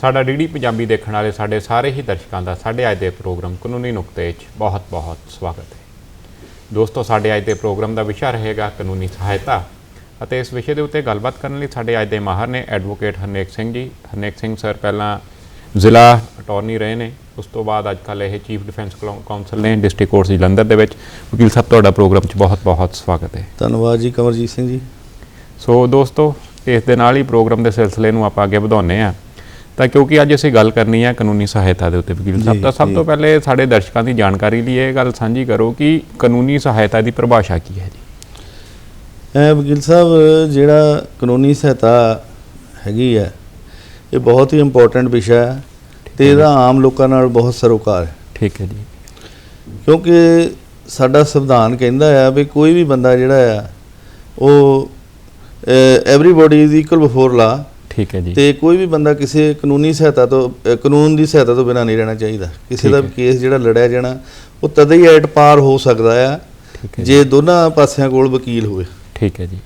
ਸਾਡਾ ਡੀਡੀ ਪੰਜਾਬੀ ਦੇਖਣ ਵਾਲੇ ਸਾਡੇ ਸਾਰੇ ਹੀ ਦਰਸ਼ਕਾਂ ਦਾ ਸਾਡੇ ਅੱਜ ਦੇ ਪ੍ਰੋਗਰਾਮ ਕਾਨੂੰਨੀ ਨੁਕਤੇ 'ਚ ਬਹੁਤ-ਬਹੁਤ ਸਵਾਗਤ ਹੈ। ਦੋਸਤੋ ਸਾਡੇ ਅੱਜ ਦੇ ਪ੍ਰੋਗਰਾਮ ਦਾ ਵਿਸ਼ਾ ਰਹੇਗਾ ਕਾਨੂੰਨੀ ਸਹਾਇਤਾ ਅਤੇ ਇਸ ਵਿਸ਼ੇ ਦੇ ਉੱਤੇ ਗੱਲਬਾਤ ਕਰਨ ਲਈ ਸਾਡੇ ਅੱਜ ਦੇ ਮਾਹਰ ਨੇ ਐਡਵੋਕੇਟ ਹਰਨੇਕ ਸਿੰਘ ਜੀ। ਹਰਨੇਕ ਸਿੰਘ ਸਰ ਪਹਿਲਾਂ ਜ਼ਿਲ੍ਹਾ ਅਟਾਰਨੀ ਰਹੇ ਨੇ ਉਸ ਤੋਂ ਬਾਅਦ ਅੱਜ ਕੱਲ੍ਹ ਇਹ ਚੀਫ ਡਿਫੈਂਸ ਕਾਉਂਸਲ ਨੇ ਡਿਸਟ੍ਰਿਕਟ ਕੋਰਟ ਜਲੰਧਰ ਦੇ ਵਿੱਚ। ਵਕੀਲ ਸਾਹਿਬ ਤੁਹਾਡਾ ਪ੍ਰੋਗਰਾਮ 'ਚ ਬਹੁਤ-ਬਹੁਤ ਸਵਾਗਤ ਹੈ। ਧੰਨਵਾਦ ਜੀ ਕਮਰਜੀਤ ਸਿੰਘ ਜੀ। ਸੋ ਦੋਸਤੋ ਇਸ ਦੇ ਨਾਲ ਹੀ ਪ੍ਰੋਗਰਾਮ ਦੇ ਸਿਲਸਿਲੇ ਨੂੰ ਆਪਾਂ ਅੱਗੇ ਵਧਾਉਂਦੇ ਆ ਤਾਂ ਕਿਉਂਕਿ ਅੱਜ ਅਸੀਂ ਗੱਲ ਕਰਨੀ ਹੈ ਕਾਨੂੰਨੀ ਸਹਾਇਤਾ ਦੇ ਉੱਤੇ ਵਕੀਲ ਸਾਹਿਬ। ਤਾਂ ਸਭ। ਤੋਂ ਪਹਿਲੇ ਸਾਡੇ ਦਰਸ਼ਕਾਂ ਦੀ ਜਾਣਕਾਰੀ ਲਈ ਇਹ ਗੱਲ ਸਾਂਝੀ ਕਰੋ ਕਿ ਕਾਨੂੰਨੀ ਸਹਾਇਤਾ ਦੀ ਪਰਿਭਾਸ਼ਾ ਕੀ ਹੈ ਜੀ? ਐ ਵਕੀਲ ਸਾਹਿਬ ਜਿਹੜਾ ਕਾਨੂੰਨੀ ਸਹਾਇਤਾ ਹੈਗੀ ਹੈ ਇਹ ਬਹੁਤ ਹੀ ਇੰਪੋਰਟੈਂਟ ਵਿਸ਼ਾ ਹੈ ਤੇ ਇਹਦਾ ਆਮ ਲੋਕਾਂ ਨਾਲ ਬਹੁਤ ਸਰੋਕਾਰ ਹੈ। ਠੀਕ ਹੈ ਜੀ। ਕਿਉਂਕਿ ਸਾਡਾ ਸੰਵਿਧਾਨ ਕਹਿੰਦਾ ਹੈ ਵੀ ਕੋਈ ਵੀ ਬੰਦਾ ਜਿਹੜਾ ਆ ਉਹ ਐਵਰੀਬਾਡੀ ਇਜ਼ ਇਕੁਅਲ ਬਿਫੋਰ ਲਾ ਠੀਕ ਹੈ ਜੀ। ਤੇ ਕੋਈ ਵੀ ਬੰਦਾ ਕਿਸੇ ਕਾਨੂੰਨੀ ਸਹਾਇਤਾ ਤੋਂ ਕਾਨੂੰਨ ਦੀ ਸਹਾਇਤਾ ਤੋਂ ਬਿਨਾਂ ਨਹੀਂ ਰਹਿਣਾ ਚਾਹੀਦਾ। ਕਿਸੇ ਦਾ। ਵੀ ਕੇਸ ਜਿਹੜਾ ਲੜਿਆ ਜਾਣਾ ਉਹ ਤਦ ਹੀ ਐਟ ਪਾਰ ਹੋ ਸਕਦਾ ਆ ਜੀ। ਦੋਨਾਂ ਪਾਸਿਆਂ ਕੋਲ ਵਕੀਲ ਹੋਵੇ। ਠੀਕ ਹੈ ਜੀ।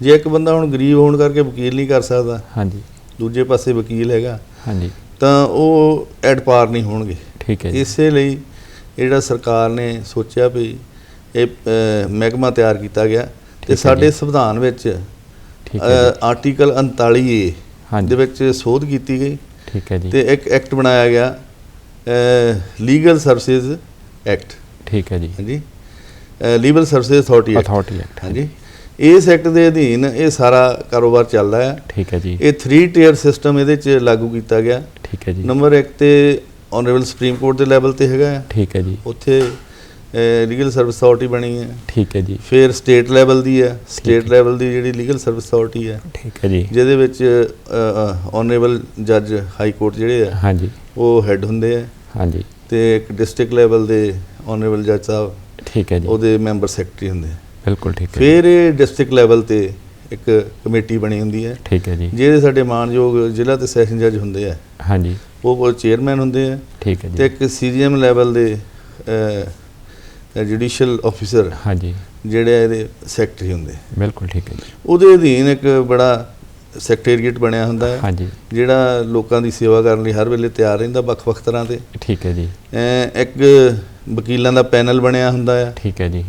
ਜੇ ਇੱਕ ਬੰਦਾ ਹੁਣ ਗਰੀਬ ਹੋਣ ਕਰਕੇ ਵਕੀਲ ਨਹੀਂ ਕਰ ਸਕਦਾ ਹਾਂਜੀ। ਦੂਜੇ ਪਾਸੇ ਵਕੀਲ ਹੈਗਾ ਹਾਂਜੀ। ਤਾਂ ਉਹ ਐਟ ਪਾਰ ਨਹੀਂ ਹੋਣਗੇ। ਠੀਕ ਹੈ ਜੀ। ਇਸੇ ਲਈ ਜਿਹੜਾ ਸਰਕਾਰ ਨੇ ਸੋਚਿਆ ਵੀ ਇਹ ਮਹਿਕਮਾ ਤਿਆਰ ਕੀਤਾ ਗਿਆ ਤੇ ਸਾਡੇ। ਸੰਵਿਧਾਨ ਵਿੱਚ ਆਰਟੀਕਲ 39 ਏ ਦੇ ਵਿੱਚ ਸੋਧ ਕੀਤੀ ਗਈ। ਠੀਕ ਹੈ ਜੀ। ਤੇ ਇੱਕ ਐਕਟ ਬਣਾਇਆ ਗਿਆ ਲੀਗਲ ਸਰਵਿਸਿਜ਼ ਐਕਟ ਠੀਕ ਹੈ ਜੀ। ਹਾਂਜੀ। Legal services authority act authority act ਹਾਂਜੀ। ਇਸ ਐਕਟ ਦੇ ਅਧੀਨ ਇਹ ਸਾਰਾ ਕਾਰੋਬਾਰ ਚੱਲਦਾ ਹੈ। ਠੀਕ ਹੈ ਜੀ। ਇਹ 3 ਟੀਅਰ ਸਿਸਟਮ ਇਹਦੇ ਚ ਲਾਗੂ ਕੀਤਾ ਗਿਆ। ਠੀਕ ਹੈ ਜੀ। ਨੰਬਰ 1 ਤੇ ਆਨਰੇਬਲ ਸੁਪਰੀਮ ਕੋਰਟ ਦੇ ਲੈਵਲ ਤੇ ਹੈਗਾ। ਠੀਕ ਹੈ ਜੀ। ਉੱਥੇ ਲੀਗਲ ਸਰਵਿਸ ਅਥਾਰਟੀ ਬਣੀ ਹੈ। ਠੀਕ ਹੈ ਜੀ। ਫਿਰ ਸਟੇਟ ਲੈਵਲ ਦੀ ਹੈ। ਸਟੇਟ ਲੈਵਲ ਦੀ ਜਿਹੜੀ ਲੀਗਲ ਸਰਵਿਸ ਅਥਾਰਟੀ ਹੈ। ਠੀਕ ਹੈ ਜੀ। ਜਿਹਦੇ ਵਿੱਚ ਆਨਰੇਬਲ ਜੱਜ ਹਾਈ ਕੋਰਟ ਜਿਹੜੇ ਆ ਹਾਂਜੀ। ਉਹ ਹੈੱਡ ਹੁੰਦੇ ਆ। ਹਾਂਜੀ। ਤੇ ਇੱਕ ਡਿਸਟ੍ਰਿਕਟ ਲੈਵਲ ਦੇ ਆਨਰੇਬਲ ਜੱਜ ਸਾਹਿਬ ਠੀਕ ਹੈ ਜੀ। ਉਹਦੇ ਮੈਂਬਰ ਸੈਕਟਰੀ ਹੁੰਦੇ ਆ। ਬਿਲਕੁਲ ਠੀਕ ਹੈ ਫਿਰ ਇਹ ਡਿਸਟ੍ਰਿਕਟ ਲੈਵਲ ਤੇ ਇੱਕ ਕਮੇਟੀ ਬਣੀ ਹੁੰਦੀ ਹੈ। ਠੀਕ ਹੈ ਜੀ। ਜਿਹਦੇ ਸਾਡੇ ਮਾਨਯੋਗ ਜ਼ਿਲ੍ਹਾ ਤੇ ਸੈਸ਼ਨ ਜੱਜ ਹੁੰਦੇ ਆ। ਹਾਂਜੀ। ਉਹ ਚੇਅਰਮੈਨ ਹੁੰਦੇ ਆ। ਠੀਕ ਹੈ ਤੇ ਜੀ ਇੱਕ ਸੀਜੀਐਮ ਲੈਵਲ ਦੇ ਜੁਡੀਸ਼ੀਅਲ ਆਫੀਸਰ ਹਾਂਜੀ। ਜਿਹੜੇ ਇਹਦੇ ਸੈਕਟਰੀ ਹੁੰਦੇ। ਬਿਲਕੁਲ ਠੀਕ ਹੈ ਜੀ। ਉਹਦੇ ਅਧੀਨ ਇੱਕ ਬੜਾ ਸੈਕਟਰੀਏਟ ਬਣਿਆ ਹੁੰਦਾ ਹੈ ਹਾਂਜੀ। ਜਿਹੜਾ ਲੋਕਾਂ ਦੀ ਸੇਵਾ ਕਰਨ ਲਈ ਹਰ ਵੇਲੇ ਤਿਆਰ ਰਹਿੰਦਾ ਵੱਖ-ਵੱਖ ਤਰ੍ਹਾਂ ਦੇ। ਠੀਕ ਹੈ ਜੀ। ਇੱਕ ਵਕੀਲਾਂ ਦਾ ਪੈਨਲ ਬਣਿਆ ਹੁੰਦਾ ਹੈ। ਠੀਕ ਹੈ ਜੀ।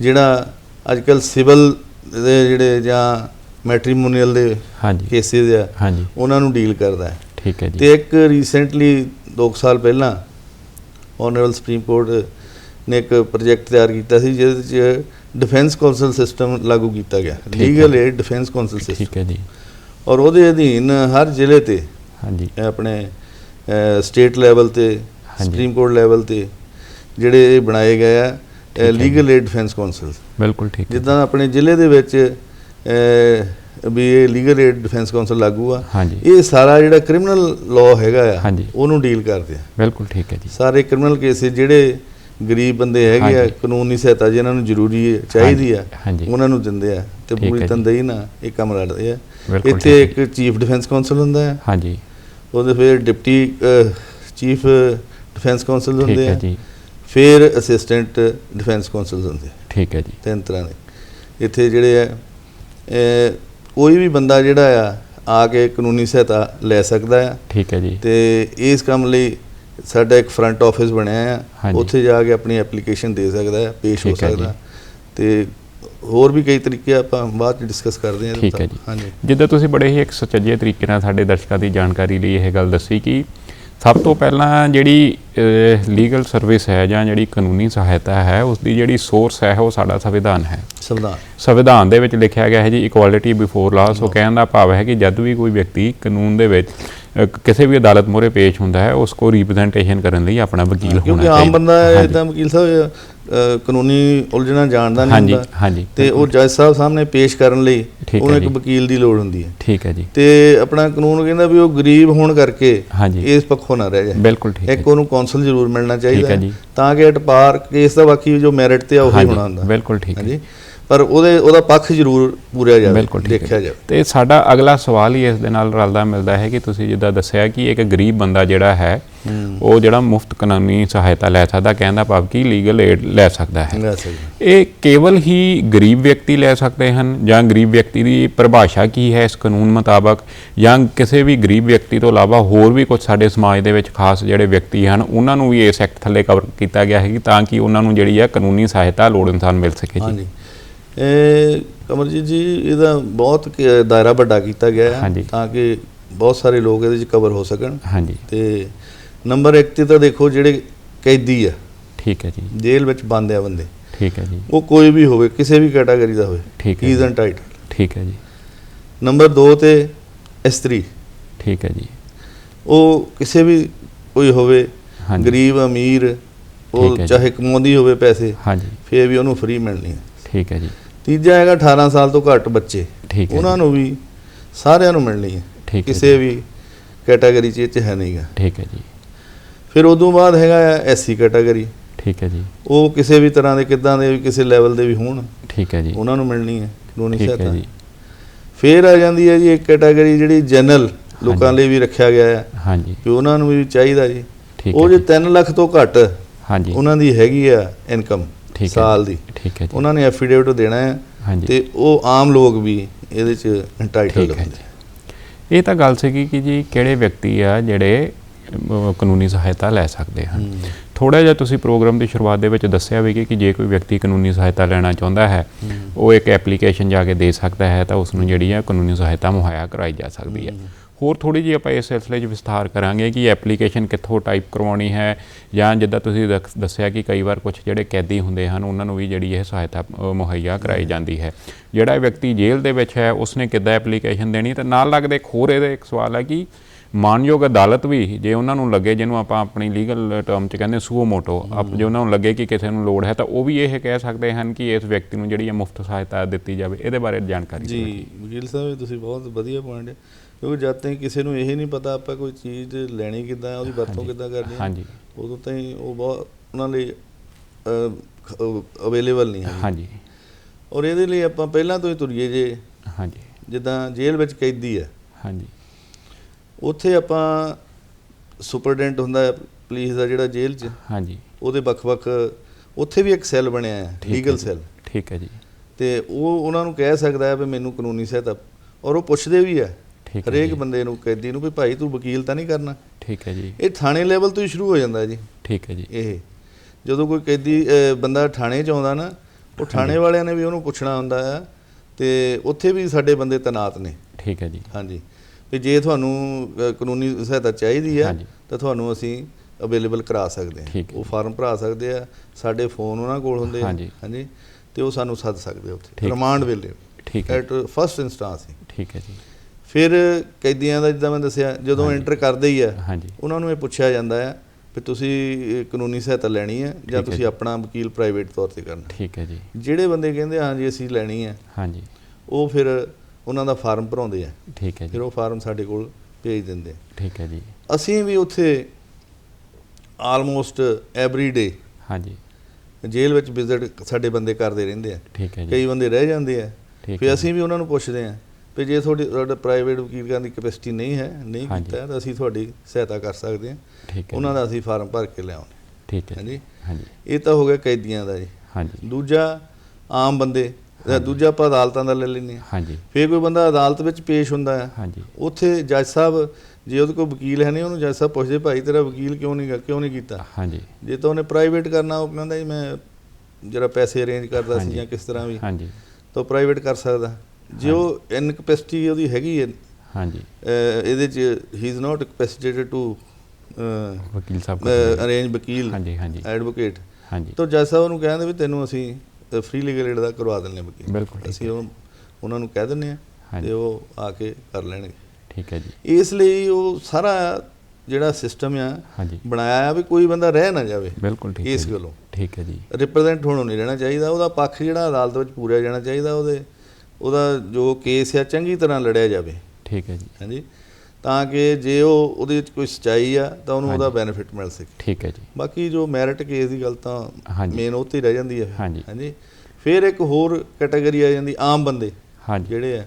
ਜਿਹੜਾ ਅੱਜਕੱਲ ਸਿਵਲ ਦੇ ਜਿਹੜੇ ਜਾਂ ਮੈਟ੍ਰੀਮੋਨੀਅਲ ਦੇ ਹਾਂਜੀ। ਕੇਸਿਸ ਆ ਹਾਂਜੀ। ਉਹਨਾਂ ਨੂੰ ਡੀਲ ਕਰਦਾ ਹੈ। ਠੀਕ ਹੈ ਜੀ। ਤੇ ਇੱਕ ਰੀਸੈਂਟਲੀ 2 ਸਾਲ ਪਹਿਲਾਂ ਆਨਰੇਬਲ ਸੁਪਰੀਮ ਕੋਰਟ ਨੇ ਇੱਕ ਪ੍ਰੋਜੈਕਟ ਤਿਆਰ ਕੀਤਾ ਸੀ ਜਿਹਦੇ ਵਿੱਚ ਡਿਫੈਂਸ ਕਾਉਂਸਲ ਸਿਸਟਮ ਲਾਗੂ ਕੀਤਾ ਗਿਆ। Legal aid defence counsel system ਠੀਕ ਹੈ ਜੀ। ਔਰ ਉਹਦੇ ਅਧੀਨ ਹਰ ਜ਼ਿਲ੍ਹੇ ਤੇ ਹਾਂਜੀ। ਆਪਣੇ ਸਟੇਟ ਲੈਵਲ ਤੇ। ਸੁਪਰੀਮ ਕੋਰਟ ਲੈਵਲ ਤੇ ਜਿਹੜੇ ਬਣਾਏ ਗਏ ਆ ਲੀਗਲ ਏਡ ਡਿਫੈਂਸ ਕਾਉਂਸਲ ਬਿਲਕੁਲ ਠੀਕ ਜਿੱਦਾਂ ਆਪਣੇ ਜ਼ਿਲ੍ਹੇ ਦੇ ਵਿੱਚ ਵੀ ਇਹ ਲੀਗਲ ਏਡ ਡਿਫੈਂਸ ਕਾਉਂਸਲ ਲਾਗੂ ਆ ਹਾਂਜੀ। ਇਹ ਸਾਰਾ ਜਿਹੜਾ ਕ੍ਰਿਮੀਨਲ ਲਾਅ ਹੈਗਾ ਆ। ਉਹਨੂੰ ਡੀਲ ਕਰਦੇ ਆ। ਬਿਲਕੁਲ ਠੀਕ ਹੈ ਜੀ। ਸਾਰੇ ਕ੍ਰਿਮੀਨਲ ਕੇਸਿਸ ਜਿਹੜੇ ਗਰੀਬ ਬੰਦੇ ਹੈਗੇ ਆ। ਕਾਨੂੰਨੀ ਸਹਾਇਤਾ ਜਿਹਨਾਂ ਨੂੰ ਜ਼ਰੂਰੀ ਹੈ ਚਾਹੀਦੀ ਆ ਉਹਨਾਂ ਨੂੰ ਦਿੰਦੇ ਆ ਤੇ ਪੂਰੀ ਜੀ। ਤੰਦੇਹੀ ਨਾਲ ਇਹ ਕੰਮ ਲੜਦੇ ਆ। ਇੱਥੇ ਇੱਕ ਚੀਫ ਡਿਫੈਂਸ ਕਾਉਂਸਲ ਹੁੰਦਾ ਹੈ। ਹਾਂਜੀ। ਉਹਦੇ ਫਿਰ ਡਿਪਟੀ ਚੀਫ ਡਿਫੈਂਸ ਕਾਉਂਸਲ ਹੁੰਦੇ ਆ। ਫਿਰ ਅਸਿਸਟੈਂਟ ਡਿਫੈਂਸ ਕਾਉਂਸਲ ਹੁੰਦੇ। ਠੀਕ ਹੈ ਜੀ। ਤਿੰਨ ਤਰ੍ਹਾਂ ਦੇ। ਇੱਥੇ ਜਿਹੜੇ ਆ ਕੋਈ ਵੀ ਬੰਦਾ ਜਿਹੜਾ ਆ ਆ ਕੇ ਕਾਨੂੰਨੀ ਸਹਾਇਤਾ ਲੈ ਸਕਦਾ ਆ। ਠੀਕ ਹੈ ਜੀ। ਤੇ ਇਸ ਕੰਮ ਲਈ ਸਾਡਾ ਇੱਕ ਫਰੰਟ ਆਫਿਸ ਬਣਿਆ ਆ। ਉੱਥੇ ਜਾ ਕੇ ਆਪਣੀ ਐਪਲੀਕੇਸ਼ਨ ਦੇ ਸਕਦਾ ਹੈ ਪੇਸ਼ ਹੋ। ਸਕਦਾ ਤੇ ਹੋਰ ਵੀ ਕਈ ਤਰੀਕੇ ਆਪਾਂ ਬਾਅਦ ਚ ਡਿਸਕਸ ਕਰਦੇ ਹਾਂ ਇਹਦੇ ਠੀਕ ਹੈ ਮੁਤਾਬਕ। ਜੀ। ਹਾਂਜੀ ਜਿੱਦਾਂ ਤੁਸੀਂ ਬੜੇ ਹੀ ਇੱਕ ਸੁਚੱਜੇ ਤਰੀਕੇ ਨਾਲ ਸਾਡੇ ਦਰਸ਼ਕਾਂ ਦੀ ਜਾਣਕਾਰੀ ਲਈ ਇਹ ਗੱਲ ਦੱਸੀ ਕਿ ਸਭ ਤੋਂ ਪਹਿਲਾਂ ਜਿਹੜੀ ਲੀਗਲ ਸਰਵਿਸ ਹੈ ਜਾਂ ਜਿਹੜੀ ਕਾਨੂੰਨੀ ਸਹਾਇਤਾ ਹੈ ਉਸ ਦੀ ਜਿਹੜੀ ਸੋਰਸ ਹੈ ਉਹ ਸਾਡਾ ਸੰਵਿਧਾਨ ਹੈ ਸੰਵਿਧਾਨ ਸੰਵਿਧਾਨ ਦੇ ਵਿੱਚ ਲਿਖਿਆ ਗਿਆ ਹੈ ਜੀ ਇਕੁਐਲਿਟੀ ਬਿਫੋਰ ਲਾ ਸੋ ਕਹਿਣ ਦਾ ਭਾਵ ਹੈ ਕਿ ਜਦ ਵੀ ਕੋਈ ਵਿਅਕਤੀ ਕਾਨੂੰਨ ਦੇ ਵਿੱਚ ਕਿਸੇ ਵੀ ਅਦਾਲਤ ਮੂਹਰੇ ਪੇਸ਼ ਹੁੰਦਾ ਹੈ ਉਸ ਕੋ ਰਿਪਰੈਜ਼ੈਂਟੇਸ਼ਨ ਕਰਨ ਲਈ ਆਪਣਾ ਵਕੀਲ ਹੋਣਾ ਕਿਉਂਕਿ ਆਮ ਬੰਦਾ ਇਦਾਂ ਵਕੀਲ ਸਾਹਿਬ ਕਾਨੂੰਨੀ ਉਲਝਣਾ ਜਾਣਦਾ ਨਹੀਂ ਹੁੰਦਾ। ਹਾਂਜੀ। ਤੇ ਉਹ ਜੱਜ ਸਾਹਿਬ ਸਾਹਮਣੇ ਪੇਸ਼ ਕਰਨ ਲਈ ਉਹਨੂੰ ਇੱਕ ਜੀ। ਵਕੀਲ ਦੀ ਲੋੜ ਹੁੰਦੀ ਹੈ। ਠੀਕ ਹੈ ਜੀ। ਤੇ ਆਪਣਾ ਕਾਨੂੰਨ ਕਹਿੰਦਾ ਵੀ ਉਹ ਗਰੀਬ ਹੋਣ ਕਰਕੇ ਇਸ ਪੱਖੋਂ ਨਾ ਰਹਿ ਜਾਏ। ਬਿਲਕੁਲ ਠੀਕ ਇੱਕ ਉਹਨੂੰ ਕੌਂਸਲ ਜ਼ਰੂਰ ਮਿਲਣਾ ਚਾਹੀਦਾ ਜੀ। ਤਾਂ ਕਿ ਅਟਪਾਰ ਕੇਸ ਦਾ ਬਾਕੀ ਜੋ ਮੈਰਿਟ ਤੇ ਆ ਉਹੀ ਹੋਣਾ ਹੁੰਦਾ। ਬਿਲਕੁਲ ਠੀਕ ਹੈ ਹਾਂਜੀ। ਪਰ ਉਹਦੇ ਉਹਦਾ ਪੱਖ ਜ਼ਰੂਰ ਪੂਰਿਆ ਜਾਵੇ ਦੇਖਿਆ ਜਾਵੇ। ਤੇ ਸਾਡਾ ਅਗਲਾ ਸਵਾਲ ਹੀ ਇਸ ਦੇ ਨਾਲ ਰਲਦਾ ਮਿਲਦਾ ਹੈ ਕਿ ਤੁਸੀਂ ਜਿੱਦਾਂ ਦੱਸਿਆ ਕਿ ਇੱਕ ਗਰੀਬ ਬੰਦਾ ਜਿਹੜਾ ਹੈ ਉਹ ਜਿਹੜਾ ਮੁਫਤ ਕਾਨੂੰਨੀ ਸਹਾਇਤਾ ਲੈ ਸਕਦਾ ਕਹਿੰਦਾ ਭਾਵ ਕਿ ਲੀਗਲ ਏਡ ਲੈ ਸਕਦਾ ਹੈ। ਇਹ ਕੇਵਲ ਹੀ ਗਰੀਬ ਵਿਅਕਤੀ ਲੈ ਸਕਦੇ ਹਨ ਜਾਂ ਗਰੀਬ ਵਿਅਕਤੀ ਦੀ ਪਰਿਭਾਸ਼ਾ ਕੀ ਹੈ ਇਸ ਕਾਨੂੰਨ ਮੁਤਾਬਕ? ਜਾਂ ਕਿਸੇ ਵੀ ਗਰੀਬ ਵਿਅਕਤੀ ਤੋਂ ਇਲਾਵਾ ਹੋਰ ਵੀ ਕੁਝ ਸਾਡੇ ਸਮਾਜ ਦੇ ਵਿੱਚ ਖਾਸ ਜਿਹੜੇ ਵਿਅਕਤੀ ਹਨ ਉਹਨਾਂ ਨੂੰ ਵੀ ਇਸ ਐਕਟ ਥੱਲੇ ਕਵਰ ਕੀਤਾ ਗਿਆ ਹੈ ਕਿ ਤਾਂ ਕਿ ਉਹਨਾਂ ਨੂੰ ਜਿਹੜੀ ਹੈ ਕਾਨੂੰਨੀ ਸਹਾਇਤਾ ਲੋੜ ਅਨੁਸਾਰ ਮਿਲ ਸਕੇ ਜੀ। ਕਮਰਜੀਤ ਜੀ ਇਹਦਾ ਬਹੁਤ ਦਾਇਰਾ ਵੱਡਾ ਕੀਤਾ ਗਿਆ ਹੈ। ਤਾਂ ਕਿ ਬਹੁਤ ਸਾਰੇ ਲੋਕ ਇਹਦੇ ਵਿੱਚ ਕਵਰ ਹੋ ਸਕਣ। ਹਾਂਜੀ। ਤੇ ਨੰਬਰ 1 ਤੇ ਤਾਂ ਦੇਖੋ ਜਿਹੜੇ ਕੈਦੀ ਆ। ਠੀਕ ਹੈ ਜੀ। ਜੇਲ੍ਹ ਵਿੱਚ ਬੰਦ ਆ ਬੰਦੇ। ਠੀਕ ਹੈ ਜੀ। ਉਹ ਕੋਈ ਵੀ ਹੋਵੇ ਕਿਸੇ ਵੀ ਕੈਟਾਗਰੀ ਦਾ ਹੋਵੇ ਠੀਕ ਹੈ ਇਜ਼ ਜੀ। ਐਂਟਾਈਟਲ ਠੀਕ ਹੈ ਜੀ। ਨੰਬਰ 2 ਤੇ ਇਸਤਰੀ। ਠੀਕ ਹੈ ਜੀ। ਉਹ ਕਿਸੇ ਵੀ ਕੋਈ ਹੋਵੇ। ਗਰੀਬ ਅਮੀਰ ਉਹ। ਚਾਹੇ ਕਮਾਉਂਦੀ ਹੋਵੇ ਪੈਸੇ ਹਾਂਜੀ। ਫੇਰ ਵੀ ਉਹਨੂੰ ਫ੍ਰੀ ਮਿਲਣੀ ਹੈ। ਠੀਕ ਹੈ ਜੀ। ਤੀਜਾ ਹੈਗਾ 18 ਸਾਲ ਤੋਂ ਘੱਟ ਬੱਚੇ। ਠੀਕ ਹੈ ਉਹਨਾਂ। ਨੂੰ ਵੀ ਸਾਰਿਆਂ ਨੂੰ ਮਿਲਣੀ ਹੈ। ਕਿਸੇ ਵੀ ਕੈਟਾਗਰੀ 'ਚ ਇਹ 'ਚ ਹੈ ਨਹੀਂਗਾ ਠੀਕ ਹੈ ਜੀ। ਫਿਰ ਉਦੋਂ ਬਾਅਦ ਹੈਗਾ ਐਸਸੀ ਕੈਟਾਗਰੀ। ਠੀਕ ਹੈ ਜੀ। ਉਹ ਕਿਸੇ ਵੀ ਤਰ੍ਹਾਂ ਦੇ ਕਿੱਦਾਂ ਦੇ ਵੀ ਕਿਸੇ ਲੈਵਲ ਦੇ ਵੀ ਹੋਣ ਠੀਕ ਹੈ ਜੀ। ਉਹਨਾਂ ਨੂੰ ਮਿਲਣੀ ਹੈ। ਕਾਨੂੰਨੀ ਠੀਕ ਹੈ ਸਹਾਇਤਾ। ਜੀ। ਫਿਰ ਆ ਜਾਂਦੀ ਹੈ ਜੀ ਇੱਕ ਕੈਟਾਗਰੀ ਜਿਹੜੀ ਜਨਰਲ ਲੋਕਾਂ। ਲਈ ਵੀ ਰੱਖਿਆ ਗਿਆ ਹੈ। ਹਾਂਜੀ। ਕਿ ਉਹਨਾਂ ਨੂੰ ਵੀ ਚਾਹੀਦਾ ਜੀ। ਉਹ ਜੇ 3 ਲੱਖ ਤੋਂ ਘੱਟ ਹਾਂਜੀ। ਉਹਨਾਂ ਦੀ ਹੈਗੀ ਆ ਇਨਕਮ। ਠੀਕ ਹੈ ਸਾਲ। ਦੀ। ਠੀਕ ਹੈ ਜੀ। ਉਹਨਾਂ ਨੇ ਐਫੀਡੇਵਿਟ ਦੇਣਾ ਹੈ ਹਾਂਜੀ। ਤੇ ਉਹ ਆਮ ਲੋਕ ਵੀ ਇਹਦੇ 'ਚ ਹੈ ਹੁੰਦੇ ਇਹ ਤਾਂ ਗੱਲ ਸੀਗੀ ਕਿ ਜੀ ਕਿਹੜੇ ਵਿਅਕਤੀ ਆ ਜਿਹੜੇ ਕਾਨੂੰਨੀ ਸਹਾਇਤਾ ਲੈ ਸਕਦੇ ਹਨ। ਥੋੜਾ ਜਿਹਾ ਤੁਸੀਂ ਪ੍ਰੋਗਰਾਮ ਦੀ ਸ਼ੁਰੂਆਤ ਦੇ ਵਿੱਚ ਦੱਸਿਆ ਵੀ ਕਿ ਜੇ ਕੋਈ ਵਿਅਕਤੀ ਕਾਨੂੰਨੀ ਸਹਾਇਤਾ ਲੈਣਾ ਚਾਹੁੰਦਾ ਹੈ ਹੂੰ। ਉਹ ਇੱਕ ਐਪਲੀਕੇਸ਼ਨ ਜਾ ਕੇ ਦੇ ਸਕਦਾ ਹੈ ਤਾਂ ਉਸ ਨੂੰ ਜਿਹੜੀ ਹੈ ਕਾਨੂੰਨੀ ਸਹਾਇਤਾ ਮੁਹੱਈਆ ਕਰਾਈ ਜਾ ਸਕਦੀ ਹੈ। ਹੋਰ ਥੋੜੀ ਜਿਹੀ ਆਪਾਂ ਇਸ ਸਿਲਸਿਲੇ 'ਚ ਵਿਸਥਾਰ ਕਰਾਂਗੇ ਕਿ ਐਪਲੀਕੇਸ਼ਨ ਕਿੱਥੋਂ ਟਾਈਪ ਕਰਵਾਉਣੀ ਹੈ ਜਾਂ ਜਿੱਦਾਂ ਤੁਸੀਂ ਦੱਸਿਆ ਕਿ ਕਈ ਵਾਰ ਕੁਝ ਜਿਹੜੇ ਕੈਦੀ ਹੁੰਦੇ ਹਨ ਉਹਨਾਂ ਨੂੰ ਵੀ ਜਿਹੜੀ ਇਹ ਸਹਾਇਤਾ ਮੁਹੱਈਆ ਕਰਾਈ ਜਾਂਦੀ ਹੈ। ਜਿਹੜਾ ਵਿਅਕਤੀ ਜੇਲ੍ਹ ਦੇ ਵਿੱਚ ਹੈ ਉਸਨੇ ਕਿੱਦਾਂ ਐਪਲੀਕੇਸ਼ਨ ਦੇਣੀ ਤੇ ਨਾਲ ਲੱਗਦੇ ਇੱਕ ਹੋਰ ਇਹਦੇ ਇੱਕ ਸਵਾਲ ਹੈ ਕਿ ਮਾਨਯੋਗ ਅਦਾਲਤ ਵੀ ਜੇ ਉਹਨਾਂ ਨੂੰ ਲੱਗੇ ਜਿਹਨੂੰ ਆਪਾਂ ਆਪਣੀ ਲੀਗਲ ਟਰਮ ਚ ਕਹਿੰਦੇ ਸੂਓ ਮੋਟੋ ਆਪ ਜੇ ਉਹਨਾਂ ਨੂੰ ਲੱਗੇ ਕਿ ਕਿਸੇ ਨੂੰ ਲੋੜ ਹੈ ਤਾਂ ਉਹ ਵੀ ਇਹ ਕਹਿ ਸਕਦੇ ਹਨ ਕਿ ਇਸ ਵਿਅਕਤੀ ਨੂੰ ਜਿਹੜੀ ਹੈ ਮੁਫਤ ਸਹਾਇਤਾ ਦਿੱਤੀ ਜਾਵੇ। ਇਹਦੇ ਬਾਰੇ ਜਾਣਕਾਰੀ ਜੀ ਵਕੀਲ ਸਾਹਿਬ ਤੁਸੀਂ ਬਹੁਤ ਵਧੀਆ ਪੁਆਇੰਟ ਕਿਉਂਕਿ ਜਦ ਤੱਕ ਕਿਸੇ ਨੂੰ ਇਹ ਨਹੀਂ ਪਤਾ ਆਪਾਂ ਕੋਈ ਚੀਜ਼ ਲੈਣੀ ਕਿੱਦਾਂ ਹੈ ਉਹਦੀ ਵਰਤੋਂ। ਕਿੱਦਾਂ ਕਰਨੀ ਹੈ ਹਾਂਜੀ। ਉਦੋਂ ਤਾਈਂ ਉਹ ਬਹੁਤ ਉਹਨਾਂ ਲਈ ਅਵੇਲੇਬਲ ਨਹੀਂ ਹੈ ਹਾਂਜੀ। ਔਰ ਇਹਦੇ ਲਈ ਆਪਾਂ ਪਹਿਲਾਂ ਤੋਂ ਹੀ ਤੁਰੀਏ ਜੇ। ਹਾਂਜੀ। ਜਿੱਦਾਂ ਜੇਲ੍ਹ ਵਿੱਚ ਕੈਦੀ ਹੈ। ਹਾਂਜੀ। ਉੱਥੇ ਆਪਾਂ ਸੁਪਰਡੈਂਟ ਹੁੰਦਾ ਹੈ ਪੁਲਿਸ ਦਾ ਜਿਹੜਾ ਜੇਲ੍ਹ 'ਚ। ਹਾਂਜੀ। ਉਹਦੇ ਵੱਖ-ਵੱਖ ਉੱਥੇ ਵੀ ਇੱਕ ਸੈੱਲ ਬਣਿਆ ਹੈ ਲੀਗਲ ਸੈੱਲ। ਠੀਕ ਹੈ ਜੀ। ਤੇ ਉਹ ਉਹਨਾਂ ਨੂੰ ਕਹਿ ਸਕਦਾ ਹੈ ਵੀ ਮੈਨੂੰ ਕਾਨੂੰਨੀ ਸਹਾਇਤਾ ਔਰ ਉਹ ਪੁੱਛਦੇ ਵੀ ਹੈ। ਹਰੇਕ। ਬੰਦੇ ਨੂੰ ਕੈਦੀ ਨੂੰ ਵੀ ਭਾਈ ਤੂੰ ਵਕੀਲ ਤਾਂ ਨਹੀਂ ਕਰਨਾ। ਠੀਕ ਹੈ ਜੀ। ਇਹ ਥਾਣੇ ਲੈਵਲ ਤੋਂ ਹੀ ਸ਼ੁਰੂ ਹੋ ਜਾਂਦਾ ਜੀ। ਠੀਕ ਹੈ ਜੀ। ਇਹ ਜਦੋਂ ਕੋਈ ਕੈਦੀ ਬੰਦਾ ਥਾਣੇ 'ਚ ਆਉਂਦਾ ਨਾ ਉਹ ਥਾਣੇ ਵਾਲਿਆਂ ਨੇ ਵੀ ਉਹਨੂੰ ਪੁੱਛਣਾ ਹੁੰਦਾ ਹੈ ਤੇ ਉੱਥੇ ਵੀ ਸਾਡੇ ਬੰਦੇ ਤੈਨਾਤ ਨੇ। ਠੀਕ ਹੈ ਜੀ। ਹਾਂਜੀ। ਵੀ ਜੇ ਤੁਹਾਨੂੰ ਕਾਨੂੰਨੀ ਸਹਾਇਤਾ ਚਾਹੀਦੀ ਹੈ। ਤਾਂ ਤੁਹਾਨੂੰ ਅਸੀਂ ਅਵੇਲੇਬਲ ਕਰਾ ਸਕਦੇ ਹਾਂ। ਉਹ। ਫਾਰਮ ਭਰਾ ਸਕਦੇ ਆ ਸਾਡੇ ਫੋਨ ਉਹਨਾਂ ਕੋਲ ਹੁੰਦੇ ਆ। ਹਾਂਜੀ। ਤੇ ਉਹ ਸਾਨੂੰ ਸੱਦ ਸਕਦੇ ਉੱਥੇ। ਰਿਮਾਂਡ ਵੇਲੇ। ਠੀਕ ਹੈ। ਐਟ ਫਸਟ ਇਨਸਟੈਂਸ ਠੀਕ ਹੈ ਜੀ। ਫਿਰ ਕੈਦੀਆਂ ਦਾ ਜਿੱਦਾਂ ਮੈਂ ਦੱਸਿਆ ਜਦੋਂ। ਐਂਟਰ ਕਰਦੇ ਹੀ ਆ ਉਹਨਾਂ ਨੂੰ ਇਹ ਪੁੱਛਿਆ ਜਾਂਦਾ ਹੈ ਵੀ ਤੁਸੀਂ ਕਾਨੂੰਨੀ ਸਹਾਇਤਾ ਲੈਣੀ ਹੈ ਜਾਂ ਹੈ ਤੁਸੀਂ ਜੀ। ਆਪਣਾ ਵਕੀਲ ਪ੍ਰਾਈਵੇਟ ਤੌਰ ਤੇ ਕਰਨਾ। ਠੀਕ ਹੈ ਜੀ। ਜਿਹੜੇ ਬੰਦੇ ਕਹਿੰਦੇ ਹਾਂਜੀ ਅਸੀਂ ਲੈਣੀ ਹੈ ਹਾਂਜੀ। ਉਹ ਫਿਰ ਉਹਨਾਂ ਦਾ ਫਾਰਮ ਭਰਾਉਂਦੇ ਆ। ਠੀਕ ਹੈ ਜੀ। ਫਿਰ ਉਹ ਫਾਰਮ ਸਾਡੇ ਕੋਲ ਭੇਜ ਦਿੰਦੇ ਆ। ਠੀਕ ਹੈ ਜੀ। ਅਸੀਂ ਵੀ ਉੱਥੇ ਆਲਮੋਸਟ ਐਵਰੀ ਡੇ ਹਾਂਜੀ। ਜੇਲ੍ਹ ਵਿੱਚ ਵਿਜ਼ਿਟ ਸਾਡੇ ਬੰਦੇ ਕਰਦੇ ਰਹਿੰਦੇ ਆ। ਠੀਕ ਹੈ ਜੀ। ਕਈ ਬੰਦੇ ਰਹਿ ਜਾਂਦੇ ਆ। ਫਿਰ ਹੈ ਅਸੀਂ ਵੀ ਉਹਨਾਂ ਨੂੰ ਪੁੱਛਦੇ ਆ ਵੀ ਜੇ ਤੁਹਾਡੀ ਤੁਹਾਡਾ ਪ੍ਰਾਈਵੇਟ ਵਕੀਲ ਕਰਨ ਦੀ ਕੈਪੈਸਿਟੀ ਨਹੀਂ ਹੈ ਨਹੀਂ। ਕੀਤਾ ਤਾਂ ਅਸੀਂ ਤੁਹਾਡੀ ਸਹਾਇਤਾ ਕਰ ਸਕਦੇ ਹਾਂ। ਉਹਨਾਂ ਦਾ ਅਸੀਂ ਫਾਰਮ ਭਰ ਕੇ ਲਿਆਉਂਦੇ ਠੀਕ ਹੈ ਹਾਂਜੀ। ਹਾਂਜੀ। ਇਹ ਤਾਂ ਹੋ ਗਿਆ ਕੈਦੀਆਂ ਦਾ ਜੀ। ਹਾਂਜੀ। ਦੂਜਾ ਆਮ ਬੰਦੇ ਦੂਜਾ ਆਪਾਂ ਅਦਾਲਤਾਂ ਦਾ ਲੈ ਲੈਂਦੇ ਹਾਂ। ਹਾਂਜੀ। ਫਿਰ ਕੋਈ ਬੰਦਾ ਅਦਾਲਤ ਵਿੱਚ ਪੇਸ਼ ਹੁੰਦਾ ਹੈ। ਹਾਂਜੀ। ਉੱਥੇ ਜੱਜ ਸਾਹਿਬ ਜੇ ਉਹਦੇ ਕੋਲ ਵਕੀਲ ਹੈ ਨਹੀਂ ਉਹਨੂੰ ਜੱਜ ਸਾਹਿਬ ਪੁੱਛਦੇ ਭਾਈ ਤੇਰਾ ਵਕੀਲ ਕਿਉਂ ਨਹੀਂ ਕਿਉਂ ਨਹੀਂ ਕੀਤਾ? ਹਾਂਜੀ। ਜੇ ਤਾਂ ਉਹਨੇ ਪ੍ਰਾਈਵੇਟ ਕਰਨਾ ਉਹ ਕਹਿੰਦਾ ਜੀ ਮੈਂ ਜਿਹੜਾ ਪੈਸੇ ਅਰੇਂਜ ਕਰਦਾ ਸੀ। ਜਾਂ ਕਿਸ ਤਰ੍ਹਾਂ ਵੀ ਹਾਂਜੀ। ਤਾਂ ਪ੍ਰਾਈਵੇਟ ਕਰ ਸਕਦਾ। ਜੇ ਉਹ ਇਨਕੈਪੈਸਿਟੀ ਉਹਦੀ ਹੈਗੀ ਹੈ ਹਾਂਜੀ। ਇਹਦੇ ਚ ਹੀ ਇਜ਼ ਨਾਟ ਕੈਪੈਸਿਟੇਟਡ ਟੂ ਵਕੀਲ ਸਾਹਿਬ ਅਰੇਂਜ ਵਕੀਲ ਹਾਂਜੀ ਹਾਂਜੀ। ਐਡਵੋਕੇਟ ਹਾਂਜੀ। ਤਾਂ ਜੱਜ ਸਾਹਿਬ ਨੂੰ ਕਹਿੰਦੇ ਵੀ ਤੈਨੂੰ ਅਸੀਂ ਫ੍ਰੀ ਲੀਗਲ ਏਡ ਦਾ ਕਰਵਾ ਹਾਂ ਵਕੀਲ। ਬਿਲਕੁਲ ਅਸੀਂ ਉਹ ਉਹਨਾਂ ਨੂੰ ਕਹਿ ਦਿੰਦੇ ਆ। ਤੇ ਉਹ ਆ ਕੇ ਕਰ ਲੈਣਗੇ। ਠੀਕ ਹੈ ਜੀ। ਇਸ ਲਈ ਉਹ ਸਾਰਾ ਜਿਹੜਾ ਸਿਸਟਮ ਆ ਬਣਾਇਆ ਆ ਵੀ ਕੋਈ ਬੰਦਾ ਰਹਿ ਨਾ ਜਾਵੇ ਬਿਲਕੁਲ ਠੀਕ ਹੈ ਇਸ। ਗੱਲੋਂ। ਠੀਕ ਹੈ ਜੀ। ਰਿਪਰੈਜ਼ੈਂਟ ਹੋਣੋਂ ਨਹੀਂ ਰਹਿਣਾ ਚਾਹੀਦਾ ਉਹਦਾ ਪੱਖ ਜਿਹੜਾ ਅਦਾਲਤ ਵਿੱਚ ਪੂਰਿਆ ਜਾਣਾ ਚਾਹੀਦਾ ਉਹਦੇ। ਉਹਦਾ ਜੋ ਕੇਸ ਆ ਚੰਗੀ ਤਰ੍ਹਾਂ ਲੜਿਆ ਜਾਵੇ। ਠੀਕ ਹੈ ਜੀ। ਹਾਂਜੀ। ਤਾਂ ਕਿ ਜੇ ਉਹ ਉਹਦੇ ਵਿੱਚ ਕੋਈ ਸਚਾਈ ਆ ਤਾਂ ਉਹਨੂੰ ਉਹਦਾ। ਬੈਨੀਫਿਟ ਮਿਲ ਸਕੇ। ਠੀਕ ਹੈ ਜੀ। ਬਾਕੀ ਜੋ ਮੈਰਿਟ ਕੇਸ ਦੀ ਗੱਲ ਤਾਂ। ਮੇਨ ਉਹ ਤੇ ਹੀ ਰਹਿ ਜਾਂਦੀ ਹੈ ਹਾਂਜੀ। ਹਾਂਜੀ। ਫਿਰ ਇੱਕ ਹੋਰ ਕੈਟਾਗਰੀ ਆ ਜਾਂਦੀ ਆਮ ਬੰਦੇ ਹਾਂਜੀ। ਜਿਹੜੇ ਆ